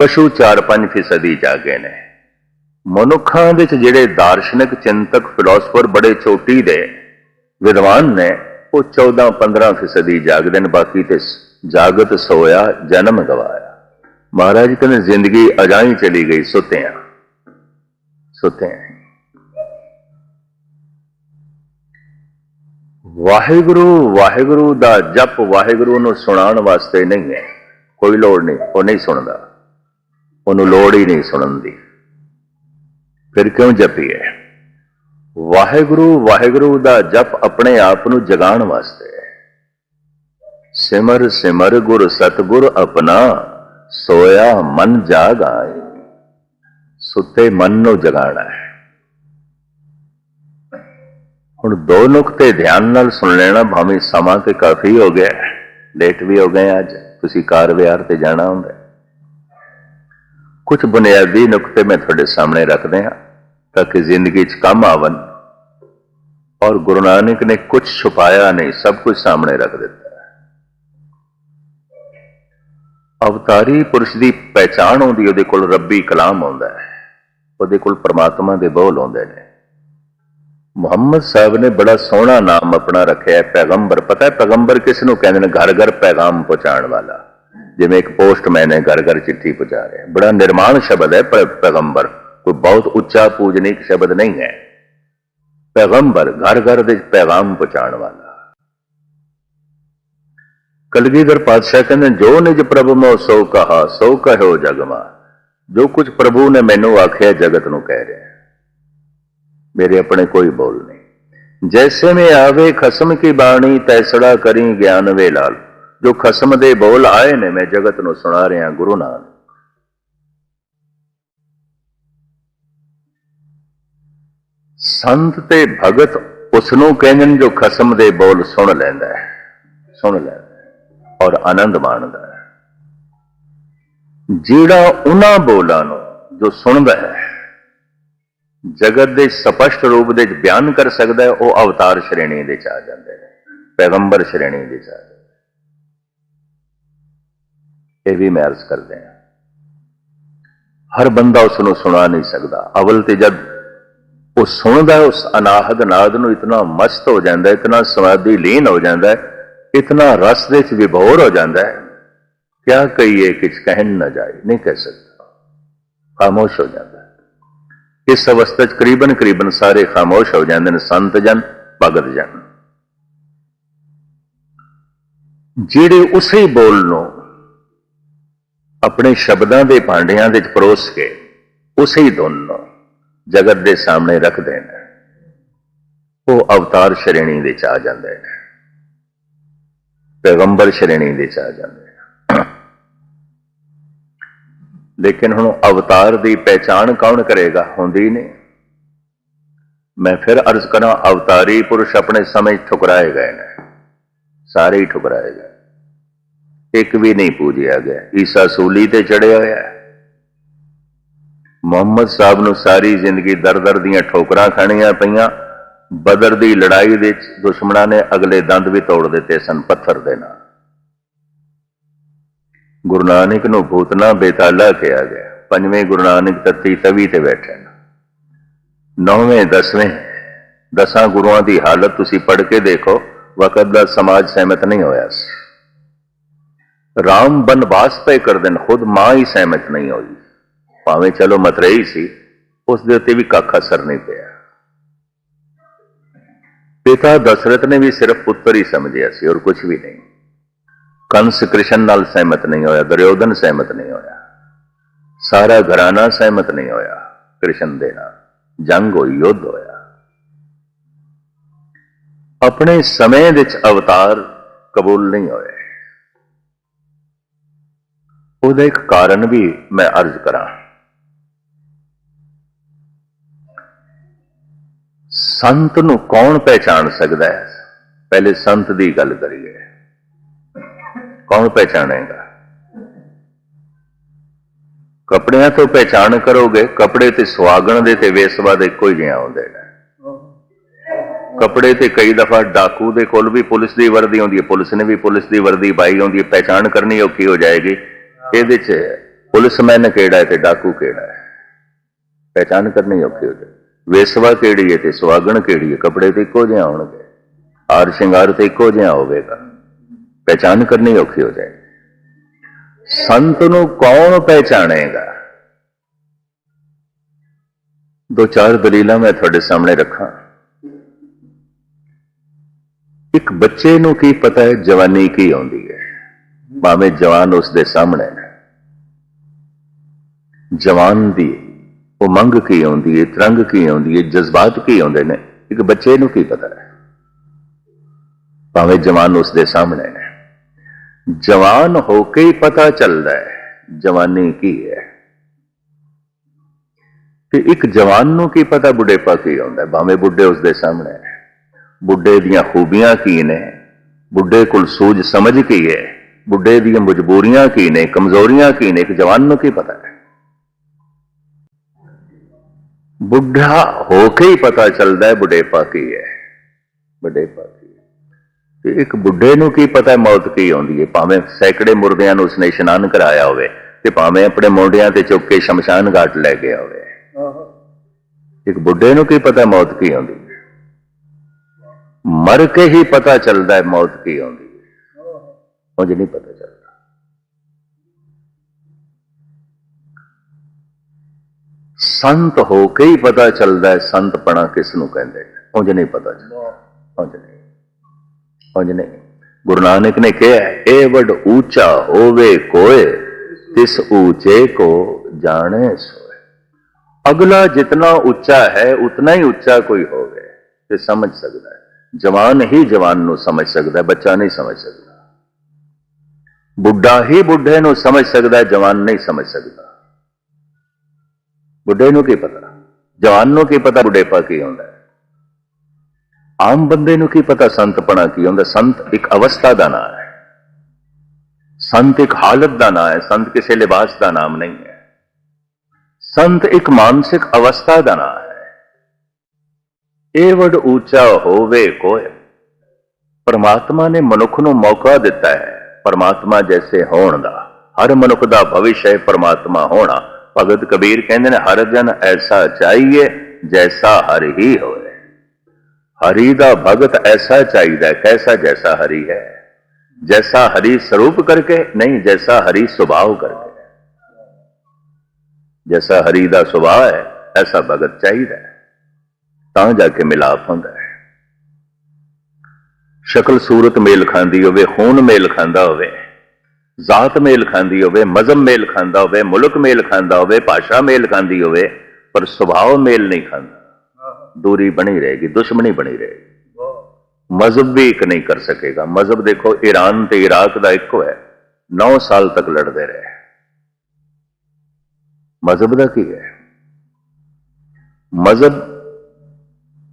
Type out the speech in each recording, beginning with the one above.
ਪਸ਼ੂ 4-5 ਫੀਸਦੀ ਜਾਗੇ ਨੇ। ਮਨੁੱਖਾਂ ਵਿੱਚ ਜਿਹੜੇ ਦਾਰਸ਼ਨਿਕ ਚਿੰਤਕ ਫਿਲਾਸਫਰ ਬੜੇ ਚੋਟੀ ਦੇ ਵਿਦਵਾਨ ਨੇ, ਉਹ 14-15 ਫੀਸਦੀ ਜਾਗਦੇ ਨੇ, ਬਾਕੀ ਤੇ ਜਾਗਤ ਸੋਇਆ, ਜਨਮ ਗਵਾਇਆ। ਮਹਾਰਾਜ ਕਹਿੰਦੇ, ਜ਼ਿੰਦਗੀ ਅਜਾਈ ਚਲੀ ਗਈ, ਸੁੱਤਿਆਂ। ਆ ਵਾਹਿਗੁਰੂ ਵਾਹਿਗੁਰੂ ਦਾ ਜਪ ਵਾਹਿਗੁਰੂ ਨੂੰ ਸੁਣਾਉਣ ਵਾਸਤੇ ਨਹੀਂ ਹੈ। ਕੋਈ ਲੋੜ ਨਹੀਂ, ਉਹ ਨਹੀਂ ਸੁਣਦਾ। ਉਹਨੂੰ ਲੋੜ ਹੀ ਨਹੀਂ ਸੁਣਨ ਦੀ। ਫਿਰ ਕਿਉਂ ਜਪੀਏ? ਵਾਹਿਗੁਰੂ ਵਾਹਿਗੁਰੂ ਦਾ ਜਪ ਆਪਣੇ ਆਪ ਨੂੰ ਜਗਾਉਣ ਵਾਸਤੇ। ਹੈ ਸਿਮਰ ਸਿਮਰ ਗੁਰ, ਸਤਗੁਰ ਆਪਣਾ ਸੋਇਆ ਮਨ ਜਾਗ ਆਏ। ਸੁੱਤੇ ਮਨ ਨੂੰ ਜਗਾਉਣਾ ਹੈ। ਹੁਣ ਦੋ ਨੁਕਤੇ ਧਿਆਨ ਨਾਲ ਸੁਣ ਲੈਣਾ, ਭਾਵੇਂ ਸਮਾਂ ਤੇ ਕਾਫੀ ਹੋ ਗਿਆ, ਲੇਟ ਵੀ ਹੋ ਗਏ ਅੱਜ। ਤੁਸੀਂ ਕਾਰ ਵਿਹਾਰ ਤੇ ਜਾਣਾ ਹੁੰਦਾ ਕੁਝ ਬੁਨਿਆਦੀ ਨੁਕਤੇ ਮੈਂ ਤੁਹਾਡੇ ਸਾਹਮਣੇ ਰੱਖਦੇ ਹਾਂ, ਤਾਂ ਕਿ ਜ਼ਿੰਦਗੀ 'ਚ ਕੰਮ ਆਵਨ ਔਰ ਗੁਰੂ ਨਾਨਕ ਨੇ ਕੁਝ ਛੁਪਾਇਆ ਨਹੀਂ, ਸਭ ਕੁਝ ਸਾਹਮਣੇ ਰੱਖ ਦਿੱਤਾ ਅਵਤਾਰੀ ਪੁਰਸ਼ ਦੀ ਪਹਿਚਾਣ ਹੁੰਦੀ ਉਹਦੇ ਕੋਲ ਰੱਬੀ ਕਲਾਮ ਆਉਂਦਾ ਹੈ, ਉਹਦੇ ਕੋਲ ਪ੍ਰਮਾਤਮਾ ਦੇ ਬੋਲ ਆਉਂਦੇ ਨੇ। ਮੁਹੰਮਦ ਸਾਹਿਬ ਨੇ ਬੜਾ ਸੋਹਣਾ ਨਾਮ ਆਪਣਾ ਰੱਖਿਆ ਹੈ, ਪੈਗੰਬਰ। ਪਤਾ ਹੈ ਪੈਗੰਬਰ ਕਿਸ ਨੂੰ ਕਹਿੰਦੇ ਨੇ? ਘਰ ਘਰ ਪੈਗਾਮ ਪਹੁੰਚਾਉਣ ਵਾਲਾ। ਜਿਵੇਂ ਇੱਕ ਪੋਸਟਮੈਨ ਹੈ, ਘਰ ਘਰ ਚਿੱਠੀ ਪਹੁੰਚਾ ਰਿਹਾ ਬੜਾ ਨਿਰਮਾਣ ਸ਼ਬਦ ਹੈ ਪੈਗੰਬਰ, ਕੋਈ ਬਹੁਤ ਉੱਚਾ ਪੂਜਨੀਕ ਸ਼ਬਦ ਨਹੀਂ ਹੈ। ਪੈਗੰਬਰ, ਘਰ ਘਰ ਦੇ ਪੈਗਾਮ ਪਹੁੰਚਾਉਣ ਵਾਲਾ। ਕਲਗੀਧਰ ਪਾਤਸ਼ਾਹ ਕਹਿੰਦੇ, ਜੋ ਨਿਜ ਪ੍ਰਭ ਮੋ ਸੋ ਕਹਾ, ਸੋ ਕਹਿਓ ਜਗਮਾ ਜੋ ਕੁਝ ਪ੍ਰਭੂ ਨੇ ਮੈਨੂੰ ਆਖਿਆ, ਜਗਤ ਨੂੰ ਕਹਿ ਰਿਹਾ ਮੇਰੇ ਆਪਣੇ ਕੋਈ ਬੋਲ ਨਹੀਂ। ਜੈਸੇ ਮੈਂ ਆਵੇ, ਖਸਮ ਕੀ ਬਾਣੀ, ਤੈਸੜਾ ਕਰੀ ਗਿਆਨ ਵੇ ਲਾਲ। ਜੋ ਖਸਮ ਦੇ ਬੋਲ ਆਏ ਨੇ, ਮੈਂ ਜਗਤ ਨੂੰ ਸੁਣਾ ਰਿਹਾ ਗੁਰੂ ਨਾਨਕ। ਸੰਤ ਤੇ ਭਗਤ ਉਸ ਨੂੰ ਕਹਿੰਦੇ ਜੋ ਖਸਮ ਦੇ ਬੋਲ ਸੁਣ ਲੈਂਦਾ ਹੈ, ਸੁਣ ਲੈਂਦਾ ਹੈ ਔਰ ਆਨੰਦ ਮਾਣਦਾ ਹੈ। ਜਿਹੜਾ ਉਹਨਾਂ ਬੋਲਾਂ ਨੂੰ ਜੋ ਸੁਣਦਾ ਹੈ, ਜਗਤ ਦੇ ਸਪਸ਼ਟ ਰੂਪ ਦੇ ਵਿੱਚ ਬਿਆਨ ਕਰ ਸਕਦਾ ਹੈ, ਉਹ ਅਵਤਾਰ ਸ਼੍ਰੇਣੀ ਦੇ ਚ ਆ ਜਾਂਦੇ ਨੇ, ਪੈਗੰਬਰ ਸ਼੍ਰੇਣੀ ਦੇ ਚ ਆ ਜਾਂਦੇ ਇਹ ਵੀ ਮੈਂ ਅਰਜ਼ ਕਰਦੇ ਹਾਂ। ਹਰ ਬੰਦਾ ਉਸ ਨੂੰ ਸੁਣਾ ਨਹੀਂ ਸਕਦਾ। ਅਵਲ ਤੇ ਜਦ ਉਹ ਸੁਣਦਾ ਉਸ ਅਨਾਹਦ ਨਾਦ ਨੂੰ ਇਤਨਾ ਮਸਤ ਹੋ ਜਾਂਦਾ ਹੈ, ਇਤਨਾ ਸਮਾਧੀ ਲੀਨ ਹੋ ਜਾਂਦਾ ਹੈ, ਇਤਨਾ ਰਸ ਦੇ ਵਿੱਚ ਵਿਭੋਰ ਹੋ ਜਾਂਦਾ ਹੈ। ਕਿਆ ਕਹੀਏ ਕਿਛ ਕਹਿਣ ਨਾ ਜਾਏ, ਨਹੀਂ ਕਹਿ ਸਕਦਾ। ਖਾਮੋਸ਼ ਹੋ ਜਾਂਦਾ ਹੈ। ਇਸ ਅਵਸਥਾ 'ਚ ਕਰੀਬਨ ਕਰੀਬਨ ਸਾਰੇ ਖਾਮੋਸ਼ ਹੋ ਜਾਂਦੇ ਨੇ, ਸੰਤ ਜਨ, ਭਗਤ ਜਨ। ਜਿਹੜੇ ਉਸੇ ਬੋਲ ਨੂੰ ਆਪਣੇ ਸ਼ਬਦਾਂ ਦੇ ਭਾਂਡਿਆਂ ਦੇ ਵਿੱਚ ਪਰੋਸ ਕੇ ਉਸੇ ਹੀ ਧੁਨ ਨੂੰ ਜਗਤ ਦੇ ਸਾਹਮਣੇ ਰੱਖਦੇ ਨੇ ਉਹ ਅਵਤਾਰ ਸ਼੍ਰੇਣੀ ਵਿੱਚ ਆ ਜਾਂਦੇ ਨੇ। ਪੈਗੰਬਰ ਸ਼੍ਰੇਣੀ ਦੇ ਚ ਆ ਜਾਂਦੇ ਨੇ। ਲੇਕਿਨ ਹੁਣ ਅਵਤਾਰ ਦੀ ਪਹਿਚਾਣ ਕੌਣ ਕਰੇਗਾ? ਹੁੰਦੀ ਨਹੀਂ। ਮੈਂ ਫਿਰ ਅਰਜ਼ ਕਰਾਂ, ਅਵਤਾਰੀ ਪੁਰਸ਼ ਆਪਣੇ ਸਮੇਂ ਠੁਕਰਾਏ ਗਏ ਨੇ। ਸਾਰੇ ਹੀ ਠੁਕਰਾਏ ਗਏ ਇੱਕ ਵੀ ਨਹੀਂ ਪੂਜਿਆ ਗਿਆ। ਈਸਾ ਸੂਲੀ ਤੇ ਚੜਿਆ ਹੋਇਆ ਹੈ। ਮੁਹੰਮਦ ਸਾਹਿਬ ਨੂੰ ਸਾਰੀ ਜ਼ਿੰਦਗੀ ਦਰ-ਦਰ ਦੀਆਂ ਠੋਕਰਾਂ ਖਾਣੀਆਂ ਪਈਆਂ। ਬਦਰ ਦੀ ਲੜਾਈ ਵਿੱਚ ਦੁਸ਼ਮਣਾਂ ਨੇ ਅਗਲੇ ਦੰਦ ਵੀ ਤੋੜ ਦਿੱਤੇ ਸਨ ਪੱਥਰ ਦੇ ਨਾਲ। ਗੁਰੂ ਨਾਨਕ ਨੂੰ ਭੂਤਨਾ ਬੇਤਾਲਾ ਕਿਹਾ ਗਿਆ। ਪੰਜਵੇਂ ਗੁਰੂ ਨਾਨਕ ਤੱਤੀ ਤਵੀ ਤੇ ਬੈਠੇ ਨੌਵੇਂ, ਦਸਵੇਂ, ਦਸਾਂ ਗੁਰੂਆਂ ਦੀ ਹਾਲਤ ਤੁਸੀਂ ਪੜ੍ਹ ਕੇ ਦੇਖੋ। ਵਕਤ ਦਾ ਸਮਾਜ ਸਹਿਮਤ ਨਹੀਂ ਹੋਇਆ ਸੀ। ਰਾਮ ਬਨਵਾਸ ਤੈ ਕਰ ਦੇਣ ਖੁਦ ਮਾਂ ਹੀ ਸਹਿਮਤ ਨਹੀਂ ਹੋਈ। ਭਾਵੇਂ ਚਲੋ ਮਤਰੇਈ ਸੀ, ਉਸ ਦੇ ਉੱਤੇ ਵੀ ਕੱਖ ਅਸਰ ਨਹੀਂ ਪਿਆ। ਪਿਤਾ ਦਸ਼ਰਥ ਨੇ ਵੀ ਸਿਰਫ ਪੁੱਤਰ ਹੀ ਸਮਝਿਆ ਸੀ ਔਰ ਕੁਝ ਵੀ ਨਹੀਂ। ਕੰਸ ਕ੍ਰਿਸ਼ਨ ਨਾਲ ਸਹਿਮਤ ਨਹੀਂ ਹੋਇਆ, ਦਰਯੋਧਨ ਸਹਿਮਤ ਨਹੀਂ ਹੋਇਆ। ਸਾਰਾ ਘਰਾਨਾ ਸਹਿਮਤ ਨਹੀਂ ਹੋਇਆ, ਕ੍ਰਿਸ਼ਨ ਦੇ ਨਾਲ। ਜੰਗ ਹੋਈ, ਯੁੱਧ ਹੋਇਆ। ਆਪਣੇ ਸਮੇਂ ਵਿੱਚ ਅਵਤਾਰ ਕਬੂਲ ਨਹੀਂ ਹੋਏ। ਉਹਦਾ ਇੱਕ ਕਾਰਨ ਵੀ ਮੈਂ ਅਰਜ਼ ਕਰਾਂ। ਸੰਤ ਨੂੰ ਕੌਣ ਪਹਿਚਾਨ ਸਕਦਾ ਹੈ? ਪਹਿਲੇ ਸੰਤ ਦੀ ਗੱਲ ਕਰੀਏ। ਕੌਣ ਪਹਿਚਾਣੇਗਾ? ਕੱਪੜਿਆਂ ਤੋਂ ਪਹਿਚਾਨ ਕਰੋਗੇ, ਕੱਪੜੇ ਤੇ ਸੁਆਗਣ ਦੇ ਤੇ ਵੇਸਵਾ ਦੇ ਇੱਕੋ ਜਿਹਾ ਆਉਂਦੇ। ਨੇ ਕੱਪੜੇ ਤੇ ਕਈ ਦਫਾ ਡਾਕੂ ਦੇ ਕੋਲ ਵੀ ਪੁਲਿਸ ਦੀ ਵਰਦੀ ਆਉਂਦੀ ਹੈ। ਪੁਲਿਸ ਨੇ ਵੀ ਪੁਲਿਸ ਦੀ ਵਰਦੀ ਪਾਈ ਹੁੰਦੀ ਹੈ। ਪਹਿਚਾਨ ਕਰਨੀ ਔਖੀ ਹੋ ਜਾਏਗੀ। ਇਹਦੇ 'ਚ ਪੁਲਿਸਮੈਨ ਕਿਹੜਾ ਹੈ ਤੇ ਡਾਕੂ ਕਿਹੜਾ ਹੈ? ਪਹਿਚਾਨ ਕਰਨੀ ਔਖੀ ਹੋ ਜਾਏ। ਵੇਸਵਾ ਕਿਹੜੀ ਹੈ ਤੇ ਸੁਹਾਗਣ ਕਿਹੜੀ ਹੈ? ਕੱਪੜੇ ਤੇ ਇੱਕੋ ਜਿਹੇ ਆਉਣਗੇ। ਹਾਰ ਸ਼ਿੰਗਾਰ ਤੇ ਇੱਕੋ ਜਿਹਾ ਹੋਵੇਗਾ। ਪਹਿਚਾਨ ਕਰਨੀ ਔਖੀ ਹੋ ਜਾਏਗੀ ਸੰਤ ਨੂੰ ਕੌਣ ਪਹਿਚਾਣੇਗਾ? ਦੋ ਚਾਰ ਦਲੀਲਾਂ ਮੈਂ ਤੁਹਾਡੇ ਸਾਹਮਣੇ ਰੱਖਾਂ। ਇੱਕ ਬੱਚੇ ਨੂੰ ਕੀ ਪਤਾ ਹੈ, ਜਵਾਨੀ ਕੀ ਆਉਂਦੀ ਹੈ? ਭਾਵੇਂ ਜਵਾਨ ਉਸ ਦੇ ਸਾਹਮਣੇ ਹੈ। ਜਵਾਨ ਦੀ ਉਮੰਗ ਕੀ ਆਉਂਦੀ ਹੈ ਤਰੰਗ ਕੀ ਆਉਂਦੀ ਹੈ ਜਜ਼ਬਾਤ ਕੀ ਆਉਂਦੇ ਨੇ? ਇੱਕ ਬੱਚੇ ਨੂੰ ਕੀ ਪਤਾ ਹੈ? ਭਾਵੇਂ ਜਵਾਨ ਉਸ ਦੇ ਸਾਹਮਣੇ ਹੈ। ਜਵਾਨ ਹੋ ਕੇ ਹੀ ਪਤਾ ਚੱਲਦਾ ਹੈ, ਜਵਾਨੀ ਕੀ ਹੈ। ਤੇ ਇੱਕ ਜਵਾਨ ਨੂੰ ਕੀ ਪਤਾ ਬੁੱਢੇਪਾ ਕੀ ਆਉਂਦਾ ਭਾਵੇਂ ਬੁੱਢੇ ਉਸ ਦੇ ਸਾਹਮਣੇ ਬੁੱਢੇ ਦੀਆਂ ਖੂਬੀਆਂ ਕੀ ਨੇ? ਬੁੱਢੇ ਕੋਲ ਸੂਝ ਸਮਝ ਕੀ ਹੈ? ਬੁੱਢੇ ਦੀਆਂ ਮਜਬੂਰੀਆਂ ਕੀ ਨੇ ਕਮਜ਼ੋਰੀਆਂ ਕੀ ਨੇ ਇੱਕ ਜਵਾਨ ਨੂੰ ਕੀ ਪਤਾ ਹੈ? ਬੁੱਢਾ ਹੋ ਕੇ ਹੀ ਪਤਾ ਚੱਲਦਾ ਹੈ ਬੁਢੇਪਾ ਕੀ ਹੈ। ਬੁਢੇਪਾ ਕੀ ਹੈ। ਤੇ ਇੱਕ ਬੁੱਢੇ ਨੂੰ ਕੀ ਪਤਾ ਮੌਤ ਕੀ ਆਉਂਦੀ ਹੈ? ਭਾਵੇਂ ਸੈਂਕੜੇ ਮੁਰਦਿਆਂ ਨੂੰ ਉਸਨੇ ਇਸ਼ਨਾਨ ਕਰਾਇਆ ਹੋਵੇ ਤੇ ਭਾਵੇਂ ਆਪਣੇ ਮੋਢਿਆਂ ਤੇ ਚੁੱਕ ਕੇ ਸ਼ਮਸ਼ਾਨ ਘਾਟ ਲੈ ਗਿਆ ਹੋਵੇ। ਇੱਕ ਬੁੱਢੇ ਨੂੰ ਕੀ ਪਤਾ ਮੌਤ ਕੀ ਆਉਂਦੀ ਮਰ ਕੇ ਹੀ ਪਤਾ ਚੱਲਦਾ ਹੈ ਮੌਤ ਕੀ ਆਉਂਦੀ ਉਹ ਨਹੀਂ ਪਤਾ ਚੱਲਦਾ। ਸੰਤ ਹੋ ਕੇ ਹੀ ਪਤਾ ਚੱਲਦਾ ਹੈ ਸੰਤਪਣਾ ਕਿਸ ਨੂੰ ਕਹਿੰਦੇ ਨੇ। ਉਂਝ ਨਹੀਂ ਪਤਾ ਚੱਲਦਾ। ਉਂਝ ਨਹੀਂ। ਉਂਝ ਨਹੀਂ। ਗੁਰੂ ਨਾਨਕ ਨੇ ਕਿਹਾ ਇਹ ਵੱਡ ਉੱਚਾ ਹੋਵੇ ਕੋਏ ਤਿਸ ਉੱਚੇ ਕੋ ਜਾਣੇ ਸੋਏ ਅਗਲਾ ਜਿਤਨਾ ਉੱਚਾ ਹੈ, ਉਤਨਾ ਹੀ ਉੱਚਾ ਕੋਈ ਹੋਵੇ, ਤੇ ਸਮਝ ਸਕਦਾ ਹੈ। ਜਵਾਨ ਹੀ ਜਵਾਨ ਨੂੰ ਸਮਝ ਸਕਦਾ ਹੈ, ਬੱਚਾ ਨਹੀਂ ਸਮਝ ਸਕਦਾ। ਬੁੱਢਾ ਹੀ ਬੁੱਢੇ ਨੂੰ ਸਮਝ ਸਕਦਾ ਹੈ ਜਵਾਨ ਨਹੀਂ ਸਮਝ ਸਕਦਾ। ਬੁੱਢੇ ਨੂੰ ਕੀ ਪਤਾ? ਜਵਾਨ ਨੂੰ ਕੀ ਪਤਾ ਬੁਢੇਪਾ ਕੀ ਹੁੰਦਾ ਆਮ ਬੰਦੇ ਨੂੰ ਕੀ ਪਤਾ ਸੰਤਪਣਾ ਕੀ ਹੁੰਦਾ? ਸੰਤ ਇੱਕ ਅਵਸਥਾ ਦਾ ਨਾਮ ਹੈ। ਸੰਤ ਇੱਕ ਹਾਲਤ ਦਾ ਨਾਮ ਹੈ। ਸੰਤ ਕਿਸੇ ਲਿਬਾਸ ਦਾ ਨਾਮ ਨਹੀਂ ਹੈ। ਸੰਤ ਇੱਕ ਮਾਨਸਿਕ ਅਵਸਥਾ ਦਾ ਨਾਮ ਹੈ। ਇਹ ਵੱਡ ਉੱਚਾ ਹੋਵੇ ਕੋਏ ਪਰਮਾਤਮਾ ਨੇ ਮਨੁੱਖ ਨੂੰ ਮੌਕਾ ਦਿੱਤਾ ਹੈ। ਪਰਮਾਤਮਾ ਜੈਸੇ ਹੋਣ ਦਾ। ਹਰ ਮਨੁੱਖ ਦਾ ਭਵਿੱਖ ਹੈ ਪਰਮਾਤਮਾ ਹੋਣਾ। ਭਗਤ ਕਬੀਰ ਕਹਿੰਦੇ ਨੇ, ਹਰ ਜਨ ਐਸਾ ਚਾਹੀਏ ਜੈਸਾ ਹਰ ਹੀ ਹੋਵੇ ਹਰੀ ਦਾ ਭਗਤ ਐਸਾ ਚਾਹੀਦਾ ਕੈਸਾ ਜੈਸਾ ਹਰੀ ਹੈ? ਜੈਸਾ ਹਰੀ ਸਰੂਪ ਕਰਕੇ, ਨਹੀਂ, ਜੈਸਾ ਹਰੀ ਸੁਭਾਅ ਕਰਕੇ। ਜੈਸਾ ਹਰੀ ਦਾ ਸੁਭਾਅ ਹੈ, ਐਸਾ ਭਗਤ ਚਾਹੀਦਾ ਤਾਂ ਜਾ ਕੇ ਮਿਲਾਪ ਹੁੰਦਾ ਸ਼ਕਲ ਸੂਰਤ ਮੇਲ ਖਾਂਦੀ ਹੋਵੇ, ਖੂਨ ਮੇਲ ਖਾਂਦਾ ਹੋਵੇ, ਜ਼ਾਤ ਮੇਲ ਖਾਂਦੀ ਹੋਵੇ, ਮਜ਼ਹਬ ਮੇਲ ਖਾਂਦਾ ਹੋਵੇ, ਮੁਲਕ ਮੇਲ ਖਾਂਦਾ ਹੋਵੇ, ਭਾਸ਼ਾ ਮੇਲ ਖਾਂਦੀ ਹੋਵੇ, ਪਰ ਸੁਭਾਅ ਮੇਲ ਨਹੀਂ ਖਾਂਦਾ। ਦੂਰੀ ਬਣੀ ਰਹੇਗੀ, ਦੁਸ਼ਮਣੀ ਬਣੀ ਰਹੇਗੀ। ਮਜ਼ਹਬ ਵੀ ਇੱਕ ਨਹੀਂ ਕਰ ਸਕੇਗਾ। ਮਜ਼ਹਬ ਦੇਖੋ, ਈਰਾਨ ਤੇ ਇਰਾਕ ਦਾ ਇੱਕੋ ਹੈ। 9 ਸਾਲ ਤੱਕ ਲੜਦੇ ਰਹੇ। ਮਜ਼ਹਬ ਦਾ ਕੀ ਹੈ? ਮਜ਼ਹਬ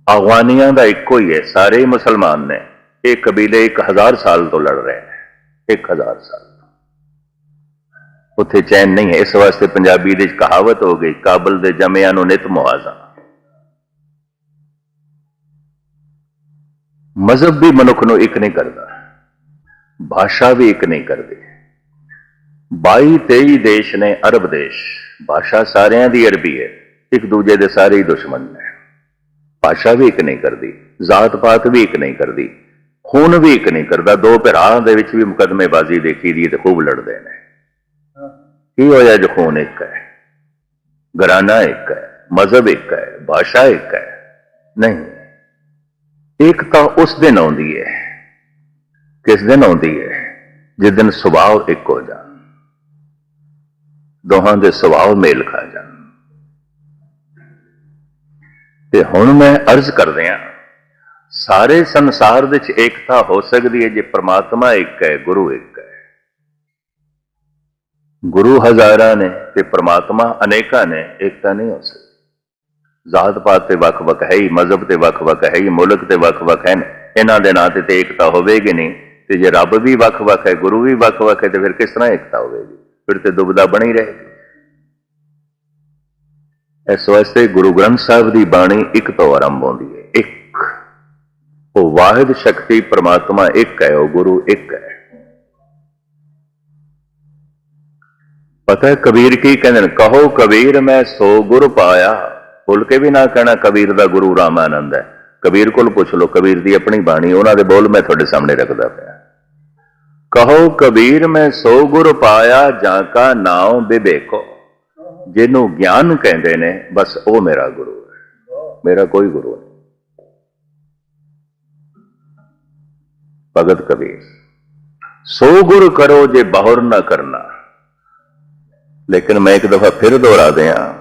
ਅਫਗਾਨੀਆਂ ਦਾ ਇੱਕੋ ਹੀ ਹੈ। ਸਾਰੇ ਮੁਸਲਮਾਨ ਨੇ। ਇਹ ਕਬੀਲੇ 1000 ਸਾਲ ਤੋਂ ਲੜ ਰਹੇ ਨੇ 1000 ਸਾਲ ਉੱਥੇ ਚੈਨ ਨਹੀਂ ਹੈ, ਇਸ ਵਾਸਤੇ ਪੰਜਾਬੀ ਦੇ ਵਿੱਚ ਕਹਾਵਤ ਹੋ ਗਈ, ਕਾਬਲ ਦੇ ਜਮਿਆਂ ਨੂੰ ਨਿਤ ਮੁਆਜ਼ਾ। ਮਜ਼ਹਬ ਵੀ ਮਨੁੱਖ ਨੂੰ ਇੱਕ ਨਹੀਂ ਕਰਦਾ, ਭਾਸ਼ਾ ਵੀ ਇੱਕ ਨਹੀਂ ਕਰਦੀ। 22 23 ਦੇਸ਼ ਨੇ ਅਰਬ ਦੇਸ਼, ਭਾਸ਼ਾ ਸਾਰਿਆਂ ਦੀ ਅਰਬੀ ਹੈ, ਇੱਕ ਦੂਜੇ ਦੇ ਸਾਰੇ ਹੀ ਦੁਸ਼ਮਣ ਨੇ। ਭਾਸ਼ਾ ਵੀ ਇੱਕ ਨਹੀਂ ਕਰਦੀ ਜ਼ਾਤ ਪਾਤ ਵੀ ਇੱਕ ਨਹੀਂ ਕਰਦੀ ਖੂਨ ਵੀ ਇੱਕ ਨਹੀਂ ਕਰਦਾ ਦੋ ਭਰਾਵਾਂ ਦੇ ਵਿੱਚ ਵੀ ਮੁਕਦਮੇਬਾਜ਼ੀ ਦੇਖੀ ਦੀ ਤੇ ਖੂਬ ਲੜਦੇ ਨੇ। ਕੀ ਹੋਇਆ ਜੋ ਖੂਨ ਇੱਕ ਹੈ? ਘਰਾਨਾ ਇੱਕ ਹੈ ਮਜ਼ਹਬ ਇੱਕ ਹੈ ਭਾਸ਼ਾ ਇੱਕ ਹੈ? ਨਹੀਂ। ਇੱਕ ਤਾਂ ਉਸ ਦਿਨ ਆਉਂਦੀ ਹੈ। ਕਿਸ ਦਿਨ ਆਉਂਦੀ ਹੈ? ਜਿਸ ਦਿਨ ਸੁਭਾਅ ਇੱਕ ਹੋ ਜਾਣ। ਦੋਹਾਂ ਦੇ ਸੁਭਾਅ ਮੇਲ ਖਾ ਜਾਣ। ਤੇ ਹੁਣ ਮੈਂ ਅਰਜ਼ ਕਰਦਿਆਂ ਸਾਰੇ ਸੰਸਾਰ ਵਿੱਚ ਏਕਤਾ ਹੋ ਸਕਦੀ ਹੈ ਜੇ ਪ੍ਰਮਾਤਮਾ ਇੱਕ ਹੈ, ਗੁਰੂ ਇੱਕ ਹੈ। ਗੁਰੂ ਹਜ਼ਾਰਾਂ ਨੇ ਤੇ ਪ੍ਰਮਾਤਮਾ ਅਨੇਕਾਂ ਨੇ, ਏਕਤਾ ਨਹੀਂ ਹੋ ਸਕਦੀ। ਜ਼ਾਤ ਪਾਤ ਤੇ ਵੱਖ-ਵੱਖ ਹੈ ਹੀ, ਮਜ਼ਹਬ ਤੇ ਵੱਖ-ਵੱਖ ਹੈ ਹੀ, ਮੁਲਕ ਤੇ ਵੱਖ-ਵੱਖ ਹੈ। ਇਹਨਾਂ ਦੇ ਨਾਂ ਤੇ ਤੇ ਏਕਤਾ ਹੋਵੇਗੀ ਨਹੀਂ। ਤੇ ਜੇ ਰੱਬ ਵੀ ਵੱਖ-ਵੱਖ ਹੈ, ਗੁਰੂ ਵੀ ਵੱਖ-ਵੱਖ ਹੈ, ਤੇ ਫਿਰ ਕਿਸ ਤਰ੍ਹਾਂ ਏਕਤਾ ਹੋਵੇਗੀ? ਫਿਰ ਤੇ ਦੁਬਦਾ ਬਣੀ ਰਹੇਗੀ। ਇਸ ਵਾਸਤੇ ਗੁਰੂ ਗ੍ਰੰਥ ਸਾਹਿਬ ਦੀ ਬਾਣੀ ਇੱਕ ਤੋਂ ਆਰੰਭ ਹੁੰਦੀ ਹੈ, ਇੱਕ। ਉਹ ਵਾਹਿਦ ਸ਼ਕਤੀ ਪ੍ਰਮਾਤਮਾ ਇੱਕ ਹੈ, ਉਹ ਗੁਰੂ ਇੱਕ ਹੈ। ਪਤਾ ਹੈ ਕਬੀਰ ਕੀ ਕਹਿੰਦੇ ਨੇ? ਕਹੋ ਕਬੀਰ ਮੈਂ ਸੋ ਗੁਰ ਪਾਇਆ। ਭੁੱਲ ਕੇ ਵੀ ਨਾ ਕਹਿਣਾ ਕਬੀਰ ਦਾ ਗੁਰੂ ਰਾਮਾਨੰਦ ਹੈ। ਕਬੀਰ ਕੋਲ ਪੁੱਛ ਲਓ, ਕਬੀਰ ਦੀ ਆਪਣੀ ਬਾਣੀ, ਉਹਨਾਂ ਦੇ ਬੋਲ ਮੈਂ ਤੁਹਾਡੇ ਸਾਹਮਣੇ ਰੱਖਦਾ ਪਿਆ। ਕਹੋ ਕਬੀਰ ਮੈਂ ਸੋ ਗੁਰ ਪਾਇਆ, ਜਾਂ ਕਾ ਨਾਮ ਵਿਵੇਕੋ ਜਿਹਨੂੰ ਗਿਆਨ ਕਹਿੰਦੇ ਨੇ, ਬਸ ਉਹ ਮੇਰਾ ਗੁਰੂ ਹੈ। ਮੇਰਾ ਕੋਈ ਗੁਰੂ ਨਹੀਂ। ਭਗਤ ਕਬੀਰ ਸੋ ਗੁਰ ਕਰੋ ਜੇ ਬਾਹਰ ਨਾ ਕਰਨਾ। ਲੇਕਿਨ ਮੈਂ ਇੱਕ ਦਫਾ ਫਿਰ ਦੁਹਰਾ ਦਿਆਂ,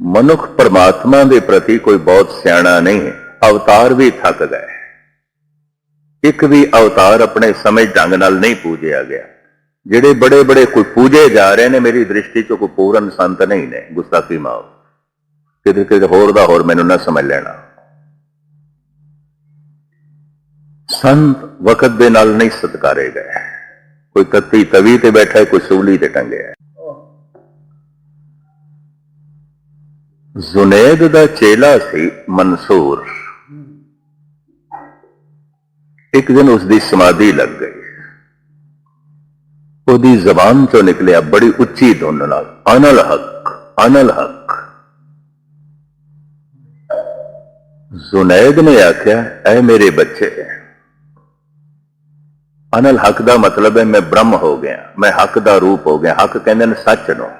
ਮਨੁੱਖ ਪਰਮਾਤਮਾ ਦੇ ਪ੍ਰਤੀ ਕੋਈ ਬਹੁਤ ਸਿਆਣਾ ਨਹੀਂ ਹੈ ਅਵਤਾਰ ਵੀ ਥੱਕ ਗਏ। ਇੱਕ ਵੀ ਅਵਤਾਰ ਆਪਣੇ ਸਮੇਂ ਢੰਗ ਨਾਲ ਨਹੀਂ ਪੂਜਿਆ ਗਿਆ। ਜਿਹੜੇ ਬੜੇ ਬੜੇ ਕੋਈ ਪੂਜੇ ਜਾ ਰਹੇ ਨੇ, ਮੇਰੀ ਦ੍ਰਿਸ਼ਟੀ ਚ ਕੋਈ ਪੂਰਨ ਸੰਤ ਨਹੀਂ ਨੇ, ਗੁਸਤਾਖੀ ਮਾਓ। ਕਿਤੇ ਕਿਤੇ ਹੋਰ ਦਾ ਹੋਰ ਮੈਨੂੰ ਨਾ ਸਮਝ ਲੈਣਾ। ਸੰਤ ਵਕਤ ਦੇ ਨਾਲ ਨਹੀਂ ਸਤਕਾਰੇ ਗਏ। ਕੋਈ ਤੱਤੀ ਤਵੀ ਤੇ ਬੈਠਾ ਕੋਈ ਸੂਲੀ ਤੇ ਟੰਗਿਆ ਜ਼ੁਨੈਦ ਦਾ ਚੇਲਾ ਸੀ ਮਨਸੂਰ। ਇੱਕ ਦਿਨ ਉਸ ਦੀ ਸਮਾਧੀ ਲੱਗ ਗਈ। ਉਹਦੀ ਜ਼ਬਾਨ ਚੋਂ ਨਿਕਲਿਆ ਬੜੀ ਉੱਚੀ ਧੁਨ ਨਾਲ, ਅਨਲ ਹਕ ਅਨਲ ਹਕ। ਜ਼ੁਨੈਦ ਨੇ ਆਖਿਆ, ਐ ਮੇਰੇ ਬੱਚੇ ਅਨਲ ਹੱਕ ਦਾ ਮਤਲਬ ਹੈ ਮੈਂ ਬ੍ਰਹਮ ਹੋ ਗਿਆ, ਮੈਂ ਹੱਕ ਦਾ ਰੂਪ ਹੋ ਗਿਆ। ਹੱਕ ਕਹਿੰਦੇ ਨੇ ਸੱਚ ਨੂੰ।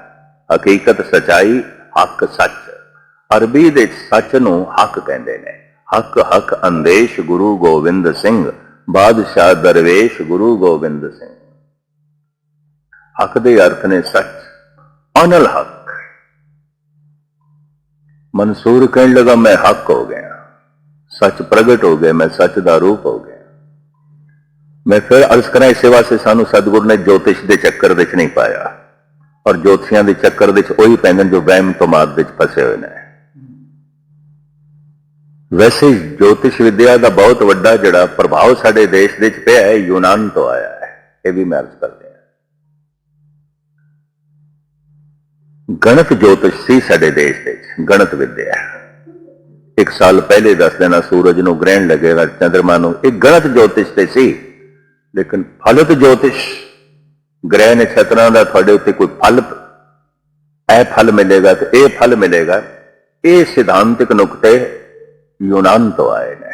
ਹਕੀਕਤ ਸਚਾਈ, ਹੱਕ ਸੱਚ। ਅਰਬੀ ਦੇ ਸੱਚ ਨੂੰ ਹੱਕ ਕਹਿੰਦੇ ਨੇ। ਹੱਕ ਹੱਕ ਅੰਦੇਸ਼ ਗੁਰੂ ਗੋਬਿੰਦ ਸਿੰਘ, ਬਾਦਸ਼ਾਹ ਦਰਵੇਸ਼ ਗੁਰੂ ਗੋਬਿੰਦ ਸਿੰਘ। ਹੱਕ ਦੇ ਅਰਥ ਨੇ ਸੱਚ। ਅਨਲ ਹੱਕ। ਮਨਸੂਰ ਕਹਿਣ ਲਗਾ ਮੈਂ ਹੱਕ ਹੋ ਗਿਆ। ਸੱਚ ਪ੍ਰਗਟ ਹੋ ਗਿਆ, ਮੈਂ ਸੱਚ ਦਾ ਰੂਪ ਹੋ ਗਿਆ। ਮੈਂ ਫਿਰ ਅਰਜ਼ ਕਰਾਂ, ਇਸੇ ਵਾਸਤੇ ਸਾਨੂੰ ਸਤਿਗੁਰ ਨੇ ਜੋਤਿਸ਼ ਦੇ ਚੱਕਰ ਵਿੱਚ ਨਹੀਂ ਪਾਇਆ। ਔਰ ਜੋਤਸ਼ੀਆਂ ਦੇ ਚੱਕਰ ਵਿੱਚ ਉਹੀ ਪੈਂਦੇ ਨੇ ਜੋ ਵਹਿਮ ਤੋਂ ਵਿੱਚ ਫਸੇ ਹੋਏ ਨੇ। ਵੈਸੇ ਜੋਤਿਸ਼ ਵਿਦਿਆ ਦਾ ਬਹੁਤ ਵੱਡਾ ਜਿਹੜਾ ਪ੍ਰਭਾਵ ਸਾਡੇ ਦੇਸ਼ ਦੇ ਵਿੱਚ ਪਿਆ ਹੈ, ਯੂਨਾਨ ਤੋਂ ਆਇਆ ਹੈ। ਇਹ ਵੀ ਮੈਂ ਅਰਜ਼ ਕਰਦੇ ਹਾਂ। ਗਣਿਤ ਜੋਤਿਸ਼ ਸੀ ਸਾਡੇ ਦੇਸ਼ ਦੇ ਵਿੱਚ, ਗਣਿਤ ਵਿਦਿਆ। ਇੱਕ ਸਾਲ ਪਹਿਲੇ ਦੱਸ ਦੇਣਾ, ਸੂਰਜ ਨੂੰ ਗ੍ਰਹਿਣ ਲੱਗੇਗਾ ਚੰਦਰਮਾ ਨੂੰ, ਇਹ ਗਣਿਤ ਜੋਤਿਸ਼ ਤੇ ਸੀ। ਲੇਕਿਨ ਫਲਤ ਜੋਤਿਸ਼ ਗ੍ਰਹਿ ਨਛਤਰਾਂ ਦਾ ਤੁਹਾਡੇ ਉੱਤੇ ਕੋਈ ਫਲ ਇਹ ਫਲ ਮਿਲੇਗਾ ਤੇ ਇਹ ਫਲ ਮਿਲੇਗਾ, ਇਹ ਸਿਧਾਂਤਿਕ ਨੁਕਤੇ ਯੂਨਾਨ ਤੋਂ ਆਏ ਨੇ।